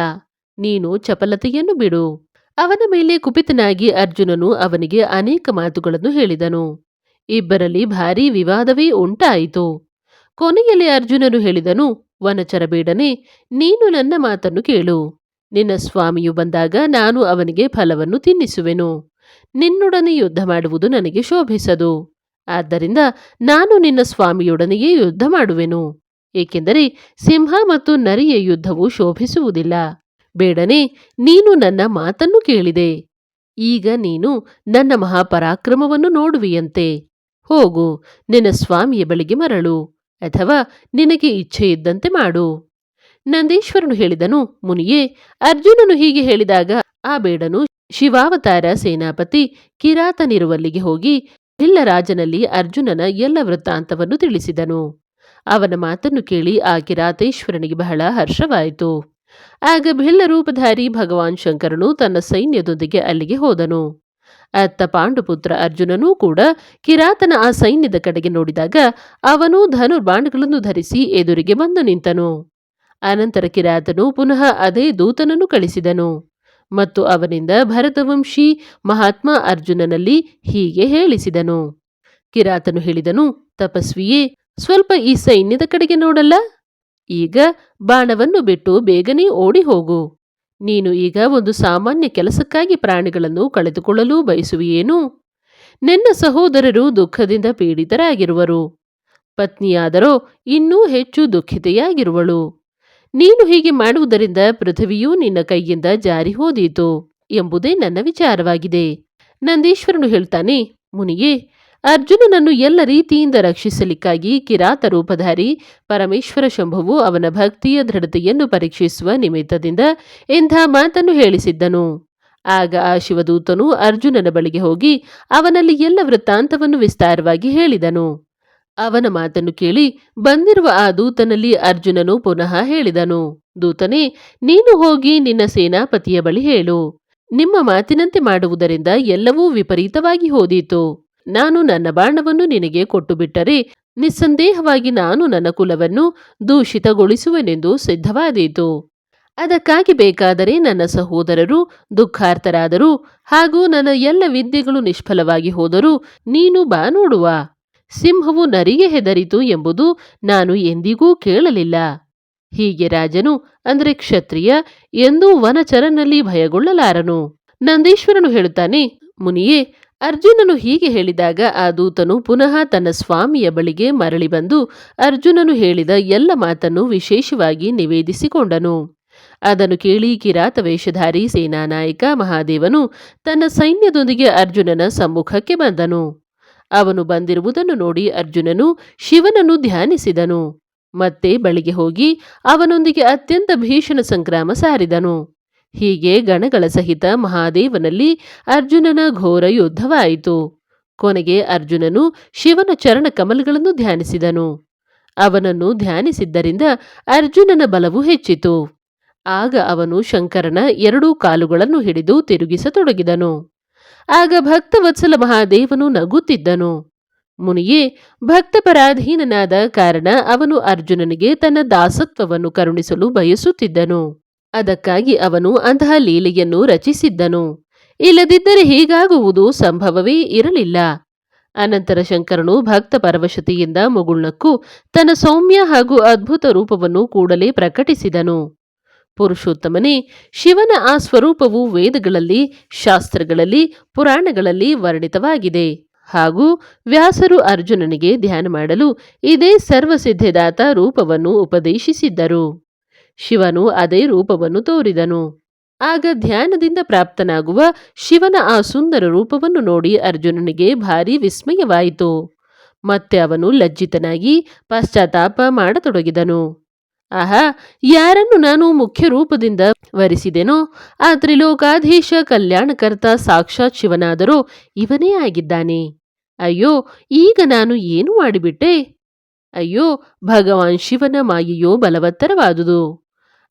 ನೀನು ಚಪಲತೆಯನ್ನು ಬಿಡು. ಅವನ ಮೇಲೆ ಕುಪಿತನಾಗಿ ಅರ್ಜುನನು ಅವನಿಗೆ ಅನೇಕ ಮಾತುಗಳನ್ನು ಹೇಳಿದನು. ಇಬ್ಬರಲ್ಲಿ ಭಾರೀ ವಿವಾದವೇ ಉಂಟಾಯಿತು. ಕೊನೆಯಲ್ಲಿ ಅರ್ಜುನನು ಹೇಳಿದನು ವನಚರ ಬೇಡನೆ, ನೀನು ನನ್ನ ಮಾತನ್ನು ಕೇಳು. ನಿನ್ನ ಸ್ವಾಮಿಯು ಬಂದಾಗ ನಾನು ಅವನಿಗೆ ಫಲವನ್ನು ತಿನ್ನಿಸುವೆನು. ನಿನ್ನೊಡನೆ ಯುದ್ಧ ಮಾಡುವುದು ನನಗೆ ಶೋಭಿಸದು. ಆದ್ದರಿಂದ ನಾನು ನಿನ್ನ ಸ್ವಾಮಿಯೊಡನೆಯೇ ಯುದ್ಧ ಮಾಡುವೆನು. ಏಕೆಂದರೆ ಸಿಂಹ ಮತ್ತು ನರಿಯ ಯುದ್ಧವು ಶೋಭಿಸುವುದಿಲ್ಲ. ಬೇಡನೆ, ನೀನು ನನ್ನ ಮಾತನ್ನು ಕೇಳಿದೆ. ಈಗ ನೀನು ನನ್ನ ಮಹಾಪರಾಕ್ರಮವನ್ನು ನೋಡುವಿಯಂತೆ. ಹೋಗು, ನಿನ್ನ ಸ್ವಾಮಿಯ ಬಳಿಗೆ ಮರಳು. ಅಥವಾ ನಿನಗೆ ಇಚ್ಛೆ ಇದ್ದಂತೆ ಮಾಡು. ನಂದೀಶ್ವರನು ಹೇಳಿದನು, ಮುನಿಯೇ, ಅರ್ಜುನನು ಹೀಗೆ ಹೇಳಿದಾಗ ಆ ಬೇಡನು ಶಿವಾವತಾರ ಸೇನಾಪತಿ ಕಿರಾತನಿರುವಲ್ಲಿಗೆ ಹೋಗಿ ರಾಜನಲ್ಲಿ ಅರ್ಜುನನ ಎಲ್ಲ ವೃತ್ತಾಂತವನ್ನು ತಿಳಿಸಿದನು. ಅವನ ಮಾತನ್ನು ಕೇಳಿ ಆ ಕಿರಾತೇಶ್ವರನಿಗೆ ಬಹಳ ಹರ್ಷವಾಯಿತು. ಆಗ ಭಿಲ್ಲ ರೂಪಧಾರಿ ಭಗವಾನ್ ಶಂಕರನು ತನ್ನ ಸೈನ್ಯದೊಂದಿಗೆ ಅಲ್ಲಿಗೆ ಹೋದನು. ಅತ್ತ ಪಾಂಡುಪುತ್ರ ಅರ್ಜುನನೂ ಕೂಡ ಕಿರಾತನ ಆ ಸೈನ್ಯದ ಕಡೆಗೆ ನೋಡಿದಾಗ ಅವನು ಧನುರ್ಬಾಣಗಳನ್ನು ಧರಿಸಿ ಎದುರಿಗೆ ಬಂದು ನಿಂತನು. ಅನಂತರ ಕಿರಾತನು ಪುನಃ ಅದೇ ದೂತನನ್ನು ಕಳಿಸಿದನು. ಮತ್ತು ಅವನಿಂದ ಭರತವಂಶಿ ಮಹಾತ್ಮ ಅರ್ಜುನನಲ್ಲಿ ಹೀಗೆ ಹೇಳಿಸಿದನು. ಕಿರಾತನು ಹೇಳಿದನು, ತಪಸ್ವಿಯೇ, ಸ್ವಲ್ಪ ಈ ಸೈನ್ಯದ ಕಡೆಗೆ ನೋಡಲ್ಲ? ಈಗ ಬಾಣವನ್ನು ಬಿಟ್ಟು ಬೇಗನೆ ಓಡಿ ಹೋಗು. ನೀನು ಈಗ ಒಂದು ಸಾಮಾನ್ಯ ಕೆಲಸಕ್ಕಾಗಿ ಪ್ರಾಣಿಗಳನ್ನು ಕಳೆದುಕೊಳ್ಳಲು ಬಯಸುವಿಯೇನು? ನಿನ್ನ ಸಹೋದರರು ದುಃಖದಿಂದ ಪೀಡಿತರಾಗಿರುವರು. ಪತ್ನಿಯಾದರೋ ಇನ್ನೂ ಹೆಚ್ಚು ದುಃಖಿತೆಯಾಗಿರುವಳು. ನೀನು ಹೀಗೆ ಮಾಡುವುದರಿಂದ ಪೃಥ್ವಿಯು ನಿನ್ನ ಕೈಯಿಂದ ಜಾರಿ ಹೋದೀತು ಎಂಬುದೇ ನನ್ನ ವಿಚಾರವಾಗಿದೆ. ನಂದೀಶ್ವರನು ಹೇಳ್ತಾನೆ, ಮುನಿಯೇ ಅರ್ಜುನನನ್ನು ಎಲ್ಲ ರೀತಿಯಿಂದ ರಕ್ಷಿಸಲಿಕ್ಕಾಗಿ ಕಿರಾತ ರೂಪಧಾರಿ ಪರಮೇಶ್ವರ ಶಂಭುವು ಅವನ ಭಕ್ತಿಯ ದೃಢತೆಯನ್ನು ಪರೀಕ್ಷಿಸುವ ನಿಮಿತ್ತದಿಂದ ಇಂಥ ಮಾತನ್ನು ಹೇಳಿಸಿದ್ದನು. ಆಗ ಆ ಶಿವದೂತನು ಅರ್ಜುನನ ಬಳಿಗೆ ಹೋಗಿ ಅವನಲ್ಲಿ ಎಲ್ಲ ವೃತ್ತಾಂತವನ್ನು ವಿಸ್ತಾರವಾಗಿ ಹೇಳಿದನು. ಅವನ ಮಾತನ್ನು ಕೇಳಿ ಬಂದಿರುವ ಆ ದೂತನಲ್ಲಿ ಅರ್ಜುನನು ಪುನಃ ಹೇಳಿದನು, ದೂತನೇ, ನೀನು ಹೋಗಿ ನಿನ್ನ ಸೇನಾಪತಿಯ ಬಳಿ ಹೇಳು. ನಿಮ್ಮ ಮಾತಿನಂತೆ ಮಾಡುವುದರಿಂದ ಎಲ್ಲವೂ ವಿಪರೀತವಾಗಿ ಹೋದೀತು. ನಾನು ನನ್ನ ಬಾಣವನ್ನು ನಿನಗೆ ಕೊಟ್ಟುಬಿಟ್ಟರೆ ನಿಸ್ಸಂದೇಹವಾಗಿ ನಾನು ನನ್ನ ಕುಲವನ್ನು ದೂಷಿತಗೊಳಿಸುವನೆಂದು ಸಿದ್ಧವಾದೀತು. ಅದಕ್ಕಾಗಿ ಬೇಕಾದರೆ ನನ್ನ ಸಹೋದರರು, ದುಃಖಾರ್ಥರಾದರು ಹಾಗೂ ನನ್ನ ಎಲ್ಲ ವಿದ್ಯೆಗಳು ನಿಷ್ಫಲವಾಗಿ ಹೋದರೂ ನೀನು ಬಾ ನೋಡುವ. ಸಿಂಹವು ನರಿಗೆ ಹೆದರಿತು ಎಂಬುದು ನಾನು ಎಂದಿಗೂ ಕೇಳಲಿಲ್ಲ. ಹೀಗೆ ರಾಜನು, ಅಂದರೆ ಕ್ಷತ್ರಿಯ, ಎಂದೂ ವನಚರನಲ್ಲಿ ಭಯಗೊಳ್ಳಲಾರನು. ನಂದೀಶ್ವರನು ಹೇಳುತ್ತಾನೆ, ಮುನಿಯೇ ಅರ್ಜುನನು ಹೀಗೆ ಹೇಳಿದಾಗ ಆ ದೂತನು ಪುನಃ ತನ್ನ ಸ್ವಾಮಿಯ ಬಳಿಗೆ ಮರಳಿ ಬಂದು ಅರ್ಜುನನು ಹೇಳಿದ ಎಲ್ಲ ಮಾತನ್ನು ವಿಶೇಷವಾಗಿ ನಿವೇದಿಸಿಕೊಂಡನು. ಅದನ್ನು ಕೇಳಿ ಕಿರಾತ ವೇಷಧಾರಿ ಸೇನಾನಾಯಕ ಮಹಾದೇವನು ತನ್ನ ಸೈನ್ಯದೊಂದಿಗೆ ಅರ್ಜುನನ ಸಮ್ಮುಖಕ್ಕೆ ಬಂದನು. ಅವನು ಬಂದಿರುವುದನ್ನು ನೋಡಿ ಅರ್ಜುನನು ಶಿವನನ್ನು ಧ್ಯಾನಿಸಿದನು. ಮತ್ತೆ ಬಳಿಗೆ ಹೋಗಿ ಅವನೊಂದಿಗೆ ಅತ್ಯಂತ ಭೀಷಣ ಸಂಗ್ರಾಮ ಸಾರಿದನು. ಹೀಗೆ ಗಣಗಳ ಸಹಿತ ಮಹಾದೇವನಲ್ಲಿ ಅರ್ಜುನನ ಘೋರ ಯುದ್ಧವಾಯಿತು. ಕೊನೆಗೆ ಅರ್ಜುನನು ಶಿವನ ಚರಣ ಕಮಲಗಳನ್ನು ಧ್ಯಾನಿಸಿದನು. ಅವನನ್ನು ಧ್ಯಾನಿಸಿದ್ದರಿಂದ ಅರ್ಜುನನ ಬಲವು ಹೆಚ್ಚಿತು. ಆಗ ಅವನು ಶಂಕರನ ಎರಡೂ ಕಾಲುಗಳನ್ನು ಹಿಡಿದು ತಿರುಗಿಸತೊಡಗಿದನು. ಆಗ ಭಕ್ತವತ್ಸಲ ಮಹಾದೇವನು ನಗುತ್ತಿದ್ದನು. ಮುನಿಯೇ, ಭಕ್ತಪರಾಧೀನನಾದ ಕಾರಣ ಅವನು ಅರ್ಜುನನಿಗೆ ತನ್ನ ದಾಸತ್ವವನ್ನು ಕರುಣಿಸಲು ಬಯಸುತ್ತಿದ್ದನು. ಅದಕ್ಕಾಗಿ ಅವನು ಅಂತಹ ಲೀಲೆಯನ್ನು ರಚಿಸಿದ್ದನು. ಇಲ್ಲದಿದ್ದರೆ ಹೀಗಾಗುವುದು ಸಂಭವವೇ ಇರಲಿಲ್ಲ. ಅನಂತರ ಶಂಕರನು ಭಕ್ತ ಪರವಶತೆಯಿಂದ ಮುಗುಳ್ನಕ್ಕೂ ತನ್ನ ಸೌಮ್ಯ ಹಾಗೂ ಅದ್ಭುತ ರೂಪವನ್ನು ಕೂಡಲೇ ಪ್ರಕಟಿಸಿದನು. ಪುರುಷೋತ್ತಮನೇ, ಶಿವನ ಆ ಸ್ವರೂಪವು ವೇದಗಳಲ್ಲಿ, ಶಾಸ್ತ್ರಗಳಲ್ಲಿ, ಪುರಾಣಗಳಲ್ಲಿ ವರ್ಣಿತವಾಗಿದೆ. ಹಾಗೂ ವ್ಯಾಸರು ಅರ್ಜುನನಿಗೆ ಧ್ಯಾನ ಮಾಡಲು ಇದೇ ಸರ್ವಸಿದ್ಧಿದಾತ ರೂಪವನ್ನು ಉಪದೇಶಿಸಿದ್ದರು. ಶಿವನು ಅದೇ ರೂಪವನ್ನು ತೋರಿದನು. ಆಗ ಧ್ಯಾನದಿಂದ ಪ್ರಾಪ್ತನಾಗುವ ಶಿವನ ಆ ಸುಂದರ ರೂಪವನ್ನು ನೋಡಿ ಅರ್ಜುನನಿಗೆ ಭಾರಿ ವಿಸ್ಮಯವಾಯಿತು. ಮತ್ತೆ ಅವನು ಲಜ್ಜಿತನಾಗಿ ಪಶ್ಚಾತ್ತಾಪ ಮಾಡತೊಡಗಿದನು. ಆಹಾ, ಯಾರನ್ನು ನಾನು ಮುಖ್ಯ ರೂಪದಿಂದ ವರಿಸಿದೆನೋ ಆ ತ್ರಿಲೋಕಾಧೀಶ ಕಲ್ಯಾಣಕರ್ತ ಸಾಕ್ಷಾತ್ ಶಿವನಾದರೂ ಇವನೇ ಆಗಿದ್ದಾನೆ. ಅಯ್ಯೋ, ಈಗ ನಾನು ಏನು ಮಾಡಿಬಿಟ್ಟೆ? ಅಯ್ಯೋ, ಭಗವಾನ್ ಶಿವನ ಮಾಯೆಯೋ ಬಲವತ್ತರವಾದುದು.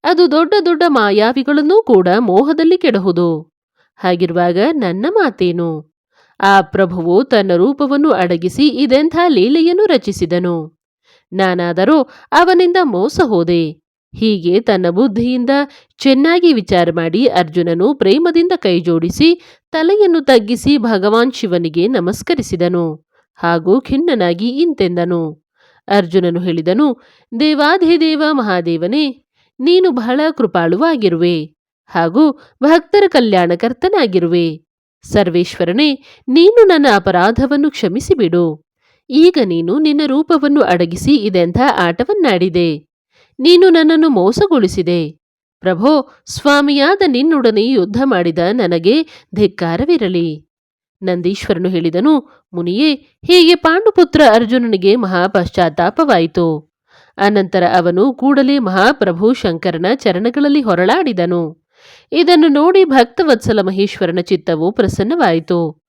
ಅದು ದೊಡ್ಡ ದೊಡ್ಡ ಮಾಯಾವಿಗಳನ್ನೂ ಕೂಡ ಮೋಹದಲ್ಲಿ ಕೆಡಹುದು. ಹಾಗಿರುವಾಗ ನನ್ನ ಮಾತೇನು? ಆ ಪ್ರಭುವು ತನ್ನ ರೂಪವನ್ನು ಅಡಗಿಸಿ ಇದೆಂಥ ಲೀಲೆಯನ್ನು ರಚಿಸಿದನು. ನಾನಾದರೂ ಅವನಿಂದ ಮೋಸ ಹೋದೆ. ಹೀಗೆ ತನ್ನ ಬುದ್ಧಿಯಿಂದ ಚೆನ್ನಾಗಿ ವಿಚಾರ ಮಾಡಿ ಅರ್ಜುನನು ಪ್ರೇಮದಿಂದ ಕೈಜೋಡಿಸಿ ತಲೆಯನ್ನು ತಗ್ಗಿಸಿ ಭಗವಾನ್ ಶಿವನಿಗೆ ನಮಸ್ಕರಿಸಿದನು. ಹಾಗೂ ಖಿನ್ನನಾಗಿ ಇಂತೆಂದನು. ಅರ್ಜುನನು ಹೇಳಿದನು, ದೇವಾಧಿದೇವ ಮಹಾದೇವನೇ ನೀನು ಬಹಳ ಕೃಪಾಳುವಾಗಿರುವೆ ಹಾಗೂ ಭಕ್ತರ ಕಲ್ಯಾಣಕರ್ತನಾಗಿರುವೆ. ಸರ್ವೇಶ್ವರನೇ, ನೀನು ನನ್ನ ಅಪರಾಧವನ್ನು ಕ್ಷಮಿಸಿಬಿಡು. ಈಗ ನೀನು ನಿನ್ನ ರೂಪವನ್ನು ಅಡಗಿಸಿ ಇದೆಂಥ ಆಟವನ್ನಾಡಿದೆ. ನೀನು ನನ್ನನ್ನು ಮೋಸಗೊಳಿಸಿದೆ. ಪ್ರಭೋ, ಸ್ವಾಮಿಯಾದ ನಿನ್ನೊಡನೆ ಯುದ್ಧ ಮಾಡಿದ ನನಗೆ ಧಿಕ್ಕಾರವಿರಲಿ. ನಂದೀಶ್ವರನು ಹೇಳಿದನು, ಮುನಿಯೇ, ಹೀಗೆ ಪಾಂಡುಪುತ್ರ ಅರ್ಜುನನಿಗೆ ಮಹಾ ಪಶ್ಚಾತ್ತಾಪವಾಯಿತು ಅನಂತರ ಅವನು ಕೂಡಲೇ ಮಹಾಪ್ರಭು ಶಂಕರನ ಚರಣಗಳಲ್ಲಿ ಹೊರಳಾಡಿದನು. ಇದನ್ನು ನೋಡಿ ಭಕ್ತವತ್ಸಲ ಮಹೇಶ್ವರನ ಚಿತ್ತವು ಪ್ರಸನ್ನವಾಯಿತು.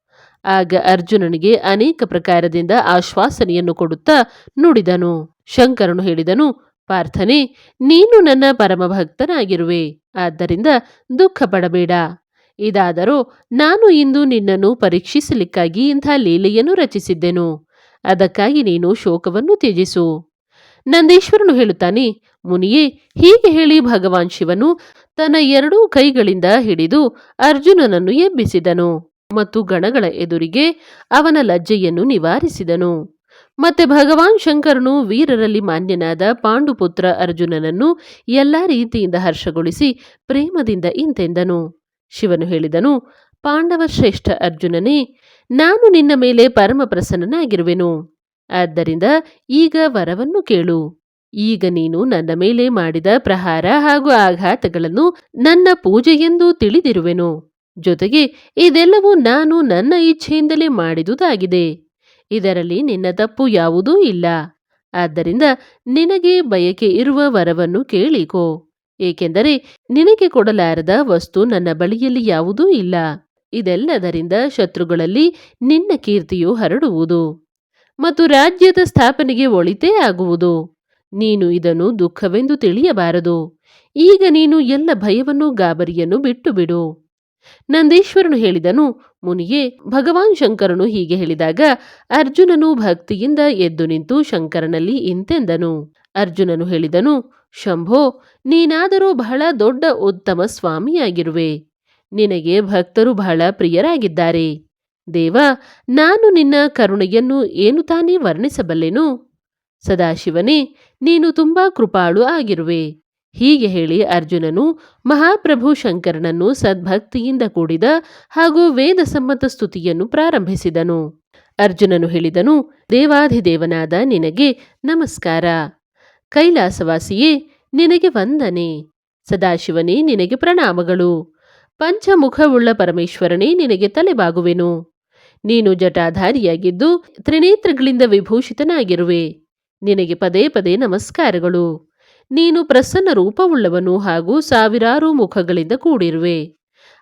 ಆಗ ಅರ್ಜುನನಿಗೆ ಅನೇಕ ಪ್ರಕಾರದಿಂದ ಆಶ್ವಾಸನೆಯನ್ನು ಕೊಡುತ್ತಾ ನುಡಿದನು. ಶಂಕರನು ಹೇಳಿದನು, ಪಾರ್ಥನೆ, ನೀನು ನನ್ನ ಪರಮಭಕ್ತನಾಗಿರುವೆ, ಆದ್ದರಿಂದ ದುಃಖ ಪಡಬೇಡ. ಇದಾದರೂ, ನಾನು ಇಂದು ನಿನ್ನನ್ನು ಪರೀಕ್ಷಿಸಲಿಕ್ಕಾಗಿ ಇಂಥ ಲೀಲೆಯನ್ನು ರಚಿಸಿದ್ದೆನು. ಅದಕ್ಕಾಗಿ ನೀನು ಶೋಕವನ್ನು ತ್ಯಜಿಸು. ನಂದೀಶ್ವರನು ಹೇಳುತ್ತಾನೆ, ಮುನಿಯೇ, ಹೀಗೆ ಹೇಳಿ ಭಗವಾನ್ ಶಿವನು ತನ್ನ ಎರಡೂ ಕೈಗಳಿಂದ ಹಿಡಿದು ಅರ್ಜುನನನ್ನು ಎಬ್ಬಿಸಿದನು ಮತ್ತು ಗಣಗಳ ಎದುರಿಗೆ ಅವನ ಲಜ್ಜೆಯನ್ನು ನಿವಾರಿಸಿದನು. ಮತ್ತೆ ಭಗವಾನ್ ಶಂಕರನು ವೀರರಲ್ಲಿ ಮಾನ್ಯನಾದ ಪಾಂಡುಪುತ್ರ ಅರ್ಜುನನನ್ನು ಎಲ್ಲ ರೀತಿಯಿಂದ ಹರ್ಷಗೊಳಿಸಿ ಪ್ರೇಮದಿಂದ ಇಂತೆಂದನು. ಶಿವನು ಹೇಳಿದನು, ಪಾಂಡವ ಶ್ರೇಷ್ಠ ಅರ್ಜುನನೇ, ನಾನು ನಿನ್ನ ಮೇಲೆ ಪರಮ ಪ್ರಸನ್ನನಾಗಿರುವೆನು ಆದ್ದರಿಂದ ಈಗ ವರವನ್ನು ಕೇಳು. ಈಗ ನೀನು ನನ್ನ ಮೇಲೆ ಮಾಡಿದ ಪ್ರಹಾರ ಹಾಗೂ ಆಘಾತಗಳನ್ನು ನನ್ನ ಪೂಜೆಯೆಂದು ತಿಳಿದಿರುವೆನು. ಜೊತೆಗೆ ಇದೆಲ್ಲವೂ ನಾನು ನನ್ನ ಇಚ್ಛೆಯಿಂದಲೇ ಮಾಡಿದುದಾಗಿದೆ. ಇದರಲ್ಲಿ ನಿನ್ನ ತಪ್ಪು ಯಾವುದೂ ಇಲ್ಲ. ಆದ್ದರಿಂದ ನಿನಗೆ ಬಯಕೆ ಇರುವ ವರವನ್ನು ಕೇಳಿಕೋ. ಏಕೆಂದರೆ ನಿನಗೆ ಕೊಡಲಾರದ ವಸ್ತು ನನ್ನ ಬಳಿಯಲ್ಲಿ ಯಾವುದೂ ಇಲ್ಲ. ಇದೆಲ್ಲದರಿಂದ ಶತ್ರುಗಳಲ್ಲಿ ನಿನ್ನ ಕೀರ್ತಿಯು ಹರಡುವುದು. ಮತ್ತು ರಾಜ್ಯದ ಸ್ಥಾಪನೆಗೆ ಒಳಿತೇ ಆಗುವುದು. ನೀನು ಇದನ್ನು ದುಃಖವೆಂದು ತಿಳಿಯಬಾರದು. ಈಗ ನೀನು ಎಲ್ಲ ಭಯವನ್ನು ಗಾಬರಿಯನ್ನು ಬಿಟ್ಟು ಬಿಡು ನಂದೀಶ್ವರನು ಹೇಳಿದನು, ಮುನಿಯೇ, ಭಗವಾನ್ ಶಂಕರನು ಹೀಗೆ ಹೇಳಿದಾಗ, ಅರ್ಜುನನು ಭಕ್ತಿಯಿಂದ ಎದ್ದು ನಿಂತು ಶಂಕರನಲ್ಲಿ ಇಂತೆಂದನು. ಅರ್ಜುನನು ಹೇಳಿದನು, ಶಂಭೋ, ನೀನಾದರೂ ಬಹಳ ದೊಡ್ಡ ಉತ್ತಮ ಸ್ವಾಮಿಯಾಗಿರುವೆ. ನಿನಗೆ ಭಕ್ತರು ಬಹಳ ಪ್ರಿಯರಾಗಿದ್ದಾರೆ. ದೇವ, ನಾನು ನಿನ್ನ ಕರುಣೆಯನ್ನು ಏನು ತಾನೇ ವರ್ಣಿಸಬಲ್ಲೆನು? ಸದಾಶಿವನೇ, ನೀನು ತುಂಬಾ ಕೃಪಾಳು ಆಗಿರುವೆ. ಹೀಗೆ ಹೇಳಿ ಅರ್ಜುನನು ಮಹಾಪ್ರಭು ಶಂಕರನನ್ನು ಸದ್ಭಕ್ತಿಯಿಂದ ಕೂಡಿದ ಹಾಗೂ ವೇದಸಮ್ಮತ ಸ್ತುತಿಯನ್ನು ಪ್ರಾರಂಭಿಸಿದನು. ಅರ್ಜುನನು ಹೇಳಿದನು, ದೇವಾಧಿದೇವನಾದ ನಿನಗೆ ನಮಸ್ಕಾರ. ಕೈಲಾಸವಾಸಿಯೇ, ನಿನಗೆ ವಂದನೆ. ಸದಾಶಿವನೇ, ನಿನಗೆ ಪ್ರಣಾಮಗಳು. ಪಂಚಮುಖವುಳ್ಳ ಪರಮೇಶ್ವರನೇ, ನಿನಗೆ ತಲೆಬಾಗುವೆನು. ನೀನು ಜಟಾಧಾರಿಯಾಗಿದ್ದು ತ್ರಿನೇತ್ರಗಳಿಂದ ವಿಭೂಷಿತನಾಗಿರುವೆ. ನಿನಗೆ ಪದೇ ಪದೇ ನಮಸ್ಕಾರಗಳು. ನೀನು ಪ್ರಸನ್ನ ರೂಪವುಳ್ಳವನು ಹಾಗೂ ಸಾವಿರಾರು ಮುಖಗಳಿಂದ ಕೂಡಿರುವೆ.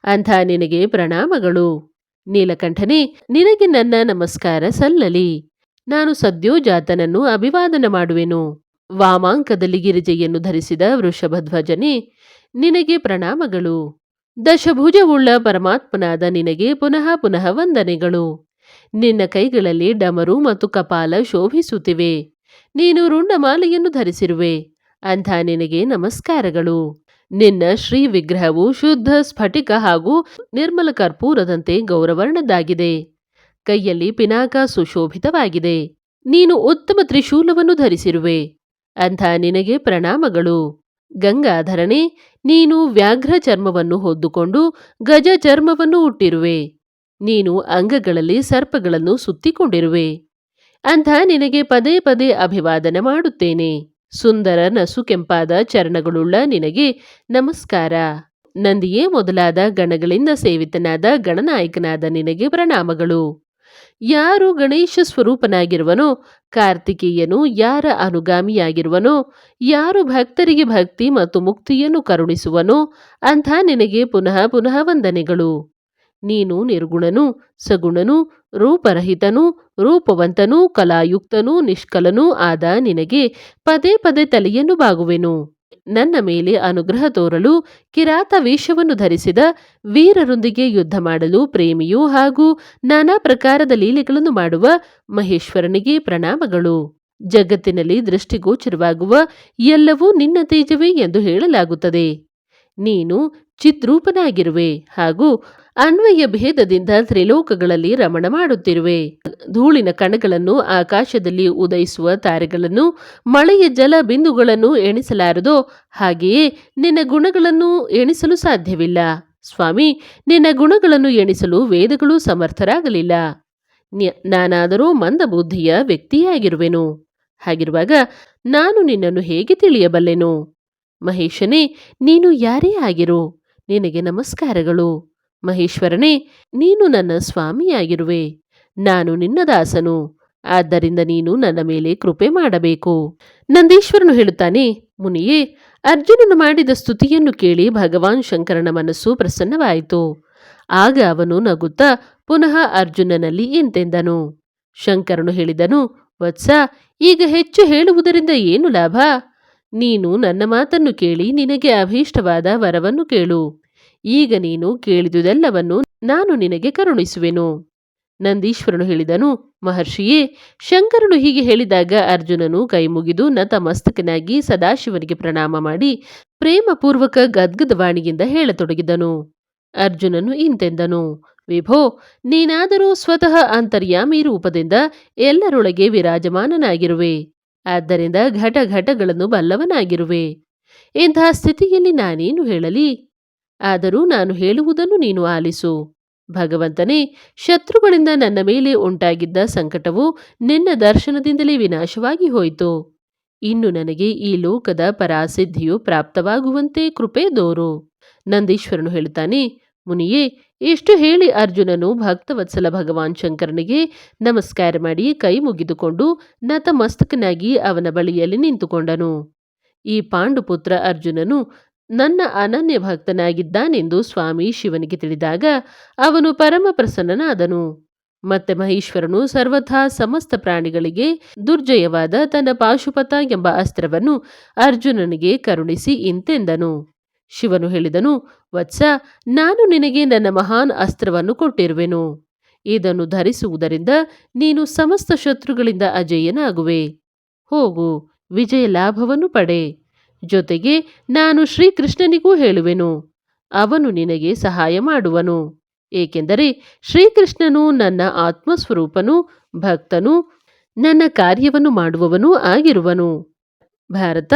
ಅಂಥ ನಿನಗೆ ಪ್ರಣಾಮಗಳು. ನೀಲಕಂಠನೇ, ನಿನಗೆ ನನ್ನ ನಮಸ್ಕಾರ ಸಲ್ಲಲಿ. ನಾನು ಸದ್ಯೋಜಾತನನ್ನು ಅಭಿವಾದನ ಮಾಡುವೆನು. ವಾಮಾಂಕದಲ್ಲಿ ಗಿರಿಜೆಯನ್ನು ಧರಿಸಿದ ವೃಷಭಧ್ವಜನೇ, ನಿನಗೆ ಪ್ರಣಾಮಗಳು. ದಶಭುಜವುಳ್ಳ ಪರಮಾತ್ಮನಾದ ನಿನಗೆ ಪುನಃ ಪುನಃ ವಂದನೆಗಳು. ನಿನ್ನ ಕೈಗಳಲ್ಲಿ ಡಮರು ಮತ್ತು ಕಪಾಲ ಶೋಭಿಸುತ್ತಿವೆ. ನೀನು ರುಂಡಮಾಲೆಯನ್ನು ಧರಿಸಿರುವೆ. ಅಂಥ ನಿನಗೆ ನಮಸ್ಕಾರಗಳು. ನಿನ್ನ ಶ್ರೀ ವಿಗ್ರಹವು ಶುದ್ಧ, ಸ್ಫಟಿಕ ಹಾಗೂ ನಿರ್ಮಲ ಕರ್ಪೂರದಂತೆ ಗೌರವರ್ಣದ್ದಾಗಿದೆ. ಕೈಯಲ್ಲಿ ಪಿನಾಕ ಸುಶೋಭಿತವಾಗಿದೆ. ನೀನು ಉತ್ತಮ ತ್ರಿಶೂಲವನ್ನು ಧರಿಸಿರುವೆ. ಅಂಥ ನಿನಗೆ ಪ್ರಣಾಮಗಳು. ಗಂಗಾಧರನೇ ನೀನು ವ್ಯಾಘ್ರ ಚರ್ಮವನ್ನು ಹೊದ್ದುಕೊಂಡು ಗಜ ಚರ್ಮವನ್ನು ಹುಟ್ಟಿರುವೆ ನೀನು ಅಂಗಗಳಲ್ಲಿ ಸರ್ಪಗಳನ್ನು ಸುತ್ತಿಕೊಂಡಿರುವೆ. ಅಂಥ ನಿನಗೆ ಪದೇ ಪದೇ ಅಭಿವಾದನ ಮಾಡುತ್ತೇನೆ. ಸುಂದರ ನಸು ಕೆಂಪಾದ ಚರಣಗಳುಳ್ಳ ನಿನಗೆ ನಮಸ್ಕಾರ. ನಂದಿಯೇ ಮೊದಲಾದ ಗಣಗಳಿಂದ ಸೇವಿತನಾದ ಗಣನಾಯಕನಾದ ನಿನಗೆ ಪ್ರಣಾಮಗಳು. ಯಾರು ಗಣೇಶ ಸ್ವರೂಪನಾಗಿರುವನೋ, ಕಾರ್ತಿಕೇಯನು ಯಾರ ಅನುಗಾಮಿಯಾಗಿರುವನೋ, ಯಾರು ಭಕ್ತರಿಗೆ ಭಕ್ತಿ ಮತ್ತು ಮುಕ್ತಿಯನ್ನು ಕರುಣಿಸುವನೋ, ಅಂಥ ನಿನಗೆ ಪುನಃ ಪುನಃ ವಂದನೆಗಳು. ನೀನು ನಿರ್ಗುಣನು, ಸಗುಣನು, ರೂಪರಹಿತನು, ರೂಪವಂತನೂ, ಕಲಾಯುಕ್ತನೂ, ನಿಷ್ಕಲನೂ ಆದ ನಿನಗೆ ಪದೇ ಪದೇ ತಲೆಯನ್ನು ಬಾಗುವೆನು. ನನ್ನ ಮೇಲೆ ಅನುಗ್ರಹ ತೋರಲು ಕಿರಾತ ವೇಷವನ್ನು ಧರಿಸಿದ ವೀರರೊಂದಿಗೆ ಯುದ್ಧ ಮಾಡಲು ಪ್ರೇಮಿಯು ಹಾಗೂ ನಾನಾ ಪ್ರಕಾರದ ಲೀಲೆಗಳನ್ನು ಮಾಡುವ ಮಹೇಶ್ವರನಿಗೆ ಪ್ರಣಾಮಗಳು. ಜಗತ್ತಿನಲ್ಲಿ ದೃಷ್ಟಿಗೋಚರವಾಗುವ ಎಲ್ಲವೂ ನಿನ್ನ ತೇಜವೇ ಎಂದು ಹೇಳಲಾಗುತ್ತದೆ. ನೀನು ಚಿದ್ರೂಪನಾಗಿರುವೆ ಹಾಗೂ ಅನ್ವಯ ಭೇದದಿಂದ ತ್ರಿಲೋಕಗಳಲ್ಲಿ ರಮಣ ಮಾಡುತ್ತಿರುವೆ. ಧೂಳಿನ ಕಣಗಳನ್ನು ಆಕಾಶದಲ್ಲಿ ಉದಯಿಸುವ ತಾರೆಗಳನ್ನು, ಮಳೆಯ ಜಲ ಬಿಂದುಗಳನ್ನು ಎಣಿಸಲಾರದೋ ಹಾಗೆಯೇ ನಿನ್ನ ಗುಣಗಳನ್ನು ಎಣಿಸಲು ಸಾಧ್ಯವಿಲ್ಲ. ಸ್ವಾಮಿ, ನಿನ್ನ ಗುಣಗಳನ್ನು ಎಣಿಸಲು ವೇದಗಳು ಸಮರ್ಥರಾಗಲಿಲ್ಲ. ನಾನಾದರೂ ಮಂದಬುದ್ಧಿಯ ವ್ಯಕ್ತಿಯಾಗಿರುವೆನು. ಹಾಗಿರುವಾಗ ನಾನು ನಿನ್ನನ್ನು ಹೇಗೆ ತಿಳಿಯಬಲ್ಲೆನು? ಮಹೇಶನೇ, ನೀನು ಯಾರೇ ಆಗಿರು, ನಿನಗೆ ನಮಸ್ಕಾರಗಳು. ಮಹೇಶ್ವರನೇ, ನೀನು ನನ್ನ ಸ್ವಾಮಿಯಾಗಿರುವೆ. ನಾನು ನಿನ್ನ ದಾಸನು. ಆದ್ದರಿಂದ ನೀನು ನನ್ನ ಮೇಲೆ ಕೃಪೆ ಮಾಡಬೇಕು. ನಂದೀಶ್ವರನು ಹೇಳುತ್ತಾನೆ, ಮುನಿಯೇ, ಅರ್ಜುನನು ಮಾಡಿದ ಸ್ತುತಿಯನ್ನು ಕೇಳಿ ಭಗವಾನ್ ಶಂಕರನ ಮನಸ್ಸು ಪ್ರಸನ್ನವಾಯಿತು. ಆಗ ಅವನು ನಗುತ್ತಾ, ಪುನಃ ಅರ್ಜುನನಲ್ಲಿ ಎಂತೆಂದನು. ಶಂಕರನು ಹೇಳಿದನು, ವತ್ಸ, ಈಗ ಹೆಚ್ಚು ಹೇಳುವುದರಿಂದ ಏನು ಲಾಭ? ನೀನು ನನ್ನ ಮಾತನ್ನು ಕೇಳಿ ನಿನಗೆ ಅಭೀಷ್ಟವಾದ ವರವನ್ನು ಕೇಳು. ಈಗ ನೀನು ಕೇಳಿದುದೆಲ್ಲವನ್ನು ನಾನು ನಿನಗೆ ಕರುಣಿಸುವೆನು. ನಂದೀಶ್ವರನು ಹೇಳಿದನು, ಮಹರ್ಷಿಯೇ, ಶಂಕರನು ಹೀಗೆ ಹೇಳಿದಾಗ ಅರ್ಜುನನು ಕೈಮುಗಿದು ನತಮಸ್ತಕನಾಗಿ ಸದಾಶಿವನಿಗೆ ಪ್ರಣಾಮ ಮಾಡಿ ಪ್ರೇಮಪೂರ್ವಕ ಗದ್ಗದ ವಾಣಿಯಿಂದ ಹೇಳತೊಡಗಿದನು. ಅರ್ಜುನನು ಇಂತೆಂದನು, ವಿಭೋ, ನೀನಾದರೂ ಸ್ವತಃ ಅಂತರ್ಯಾಮಿ ರೂಪದಿಂದ ಎಲ್ಲರೊಳಗೆ ವಿರಾಜಮಾನನಾಗಿರುವೆ. ಆದ್ದರಿಂದ ಘಟ ಘಟಗಳನ್ನು ಬಲ್ಲವನಾಗಿರುವೆ. ಇಂತಹ ಸ್ಥಿತಿಯಲ್ಲಿ ನಾನೇನು ಹೇಳಲಿ? ಆದರೂ ನಾನು ಹೇಳುವುದನ್ನು ನೀನು ಆಲಿಸು. ಭಗವಂತನೇ, ಶತ್ರುಗಳಿಂದ ನನ್ನ ಮೇಲೆ ಉಂಟಾಗಿದ್ದ ಸಂಕಟವು ನಿನ್ನ ದರ್ಶನದಿಂದಲೇ ವಿನಾಶವಾಗಿ ಹೋಯಿತು. ಇನ್ನು ನನಗೆ ಈ ಲೋಕದ ಪರಾಸಿದ್ಧಿಯು ಪ್ರಾಪ್ತವಾಗುವಂತೆ ಕೃಪೆ ದೋರು. ನಂದೀಶ್ವರನು ಹೇಳುತ್ತಾನೆ, ಮುನಿಯೇ, ಇಷ್ಟು ಹೇಳಿ ಅರ್ಜುನನು ಭಕ್ತವತ್ಸಲ ಭಗವಾನ್ ಶಂಕರನಿಗೆ ನಮಸ್ಕಾರ ಮಾಡಿ ಕೈ ಮುಗಿದುಕೊಂಡು ನತಮಸ್ತಕನಾಗಿ ಅವನ ಬಳಿಯಲ್ಲಿ ನಿಂತುಕೊಂಡನು. ಈ ಪಾಂಡುಪುತ್ರ ಅರ್ಜುನನು ನನ್ನ ಅನನ್ಯ ಭಕ್ತನಾಗಿದ್ದಾನೆಂದು ಸ್ವಾಮಿ ಶಿವನಿಗೆ ತಿಳಿದಾಗ ಅವನು ಪರಮ ಪ್ರಸನ್ನನಾದನು. ಮತ್ತೆ ಮಹೇಶ್ವರನು ಸರ್ವಥಾ ಸಮಸ್ತ ಪ್ರಾಣಿಗಳಿಗೆ ದುರ್ಜಯವಾದ ತನ್ನ ಪಾಶುಪತ ಎಂಬ ಅಸ್ತ್ರವನ್ನು ಅರ್ಜುನನಿಗೆ ಕರುಣಿಸಿ ಇಂತೆಂದನು. ಶಿವನು ಹೇಳಿದನು, ವತ್ಸ, ನಾನು ನಿನಗೆ ನನ್ನ ಮಹಾನ್ ಅಸ್ತ್ರವನ್ನು ಕೊಟ್ಟಿರುವೆನು. ಇದನ್ನು ಧರಿಸುವುದರಿಂದ ನೀನು ಸಮಸ್ತ ಶತ್ರುಗಳಿಂದ ಅಜೇಯನಾಗುವೆ. ಹೋಗು ವಿಜಯ ಲಾಭವನ್ನು ಪಡೆ. ಜೊತೆಗೆ ನಾನು ಶ್ರೀಕೃಷ್ಣನಿಗೂ ಹೇಳುವೆನು. ಅವನು ನಿನಗೆ ಸಹಾಯ ಮಾಡುವನು. ಏಕೆಂದರೆ ಶ್ರೀಕೃಷ್ಣನು ನನ್ನ ಆತ್ಮಸ್ವರೂಪನು, ಭಕ್ತನು, ನನ್ನ ಕಾರ್ಯವನ್ನು ಮಾಡುವವನೂ ಆಗಿರುವನು. ಭಾರತ,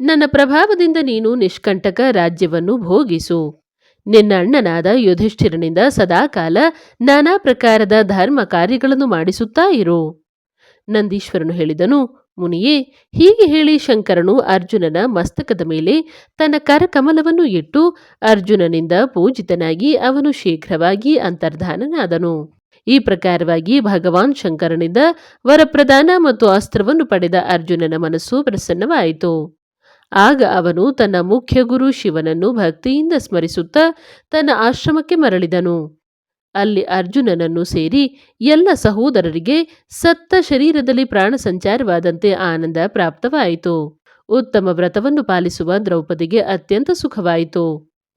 ನನ್ನ ಪ್ರಭಾವದಿಂದ ನೀನು ನಿಷ್ಕಂಟಕ ರಾಜ್ಯವನ್ನು ಭೋಗಿಸು. ನಿನ್ನ ಅಣ್ಣನಾದ ಯುಧಿಷ್ಠಿರನಿಂದ ಸದಾಕಾಲ ನಾನಾ ಪ್ರಕಾರದ ಧರ್ಮ ಕಾರ್ಯಗಳನ್ನು ಮಾಡಿಸುತ್ತಾ ಇರು. ನಂದೀಶ್ವರನು ಹೇಳಿದನು ಮುನಿಯೇ, ಹೀಗೆ ಹೇಳಿ ಶಂಕರನು ಅರ್ಜುನನ ಮಸ್ತಕದ ಮೇಲೆ ತನ್ನ ಕರಕಮಲವನ್ನು ಇಟ್ಟು ಅರ್ಜುನನಿಂದ ಪೂಜಿತನಾಗಿ ಅವನು ಶೀಘ್ರವಾಗಿ ಅಂತರ್ಧಾನನಾದನು. ಈ ಪ್ರಕಾರವಾಗಿ ಭಗವಾನ್ ಶಂಕರನಿಂದ ವರಪ್ರದಾನ ಮತ್ತು ಅಸ್ತ್ರವನ್ನು ಪಡೆದ ಅರ್ಜುನನ ಮನಸ್ಸು ಪ್ರಸನ್ನವಾಯಿತು. ಆಗ ಅವನು ತನ್ನ ಮುಖ್ಯ ಗುರು ಶಿವನನ್ನು ಭಕ್ತಿಯಿಂದ ಸ್ಮರಿಸುತ್ತಾ ತನ್ನ ಆಶ್ರಮಕ್ಕೆ ಮರಳಿದನು. ಅಲ್ಲಿ ಅರ್ಜುನನನ್ನು ಸೇರಿ ಎಲ್ಲ ಸಹೋದರರಿಗೆ ಸತ್ತ ಶರೀರದಲ್ಲಿ ಪ್ರಾಣ ಸಂಚಾರವಾದಂತೆ ಆನಂದ ಪ್ರಾಪ್ತವಾಯಿತು. ಉತ್ತಮ ವ್ರತವನ್ನು ಪಾಲಿಸುವ ದ್ರೌಪದಿಗೆ ಅತ್ಯಂತ ಸುಖವಾಯಿತು.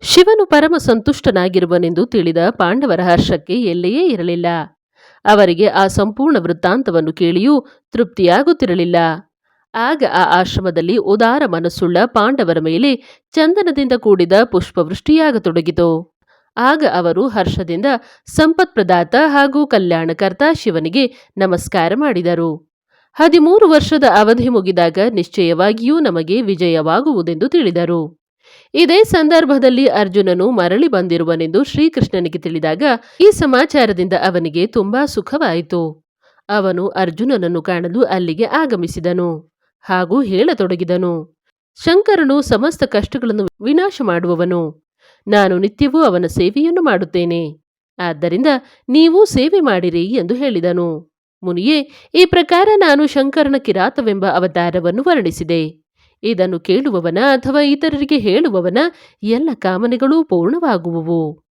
ಶಿವನು ಪರಮ ಸಂತುಷ್ಟನಾಗಿರುವನೆಂದು ತಿಳಿದ ಪಾಂಡವರ ಹರ್ಷಕ್ಕೆ ಎಲ್ಲೆಯೇ ಇರಲಿಲ್ಲ. ಅವರಿಗೆ ಆ ಸಂಪೂರ್ಣ ವೃತ್ತಾಂತವನ್ನು ಕೇಳಿಯೂ ತೃಪ್ತಿಯಾಗುತ್ತಿರಲಿಲ್ಲ. ಆಗ ಆ ಆಶ್ರಮದಲ್ಲಿ ಉದಾರ ಮನಸ್ಸುಳ್ಳ ಪಾಂಡವರ ಮೇಲೆ ಚಂದನದಿಂದ ಕೂಡಿದ ಪುಷ್ಪವೃಷ್ಟಿಯಾಗತೊಡಗಿತು. ಆಗ ಅವರು ಹರ್ಷದಿಂದ ಸಂಪತ್ಪ್ರದಾತ ಹಾಗೂ ಕಲ್ಯಾಣಕರ್ತ ಶಿವನಿಗೆ ನಮಸ್ಕಾರ ಮಾಡಿದರು. ಹದಿಮೂರು ವರ್ಷದ ಅವಧಿ ಮುಗಿದಾಗ ನಿಶ್ಚಯವಾಗಿಯೂ ನಮಗೆ ವಿಜಯವಾಗುವುದೆಂದು ತಿಳಿದರು. ಇದೇ ಸಂದರ್ಭದಲ್ಲಿ ಅರ್ಜುನನು ಮರಳಿ ಬಂದಿರುವನೆಂದು ಶ್ರೀಕೃಷ್ಣನಿಗೆ ತಿಳಿದಾಗ ಈ ಸಮಾಚಾರದಿಂದ ಅವನಿಗೆ ತುಂಬಾ ಸುಖವಾಯಿತು. ಅವನು ಅರ್ಜುನನನ್ನು ಕಾಣಲು ಅಲ್ಲಿಗೆ ಆಗಮಿಸಿದನು ಹಾಗೂ ಹೇಳತೊಡಗಿದನು. ಶಂಕರನು ಸಮಸ್ತ ಕಷ್ಟಗಳನ್ನು ವಿನಾಶ ಮಾಡುವವನು. ನಾನು ನಿತ್ಯವೂ ಅವನ ಸೇವೆಯನ್ನು ಮಾಡುತ್ತೇನೆ. ಆದ್ದರಿಂದ ನೀವು ಸೇವೆ ಮಾಡಿರಿ ಎಂದು ಹೇಳಿದನು. ಮುನಿಯೇ, ಈ ಪ್ರಕಾರ ನಾನು ಶಂಕರನ ಕಿರಾತವೆಂಬ ಅವತಾರವನ್ನು ವರ್ಣಿಸಿದೆ. ಇದನ್ನು ಕೇಳುವವನ ಅಥವಾ ಇತರರಿಗೆ ಹೇಳುವವನ ಎಲ್ಲ ಕಾಮನೆಗಳೂ ಪೂರ್ಣವಾಗುವುವು.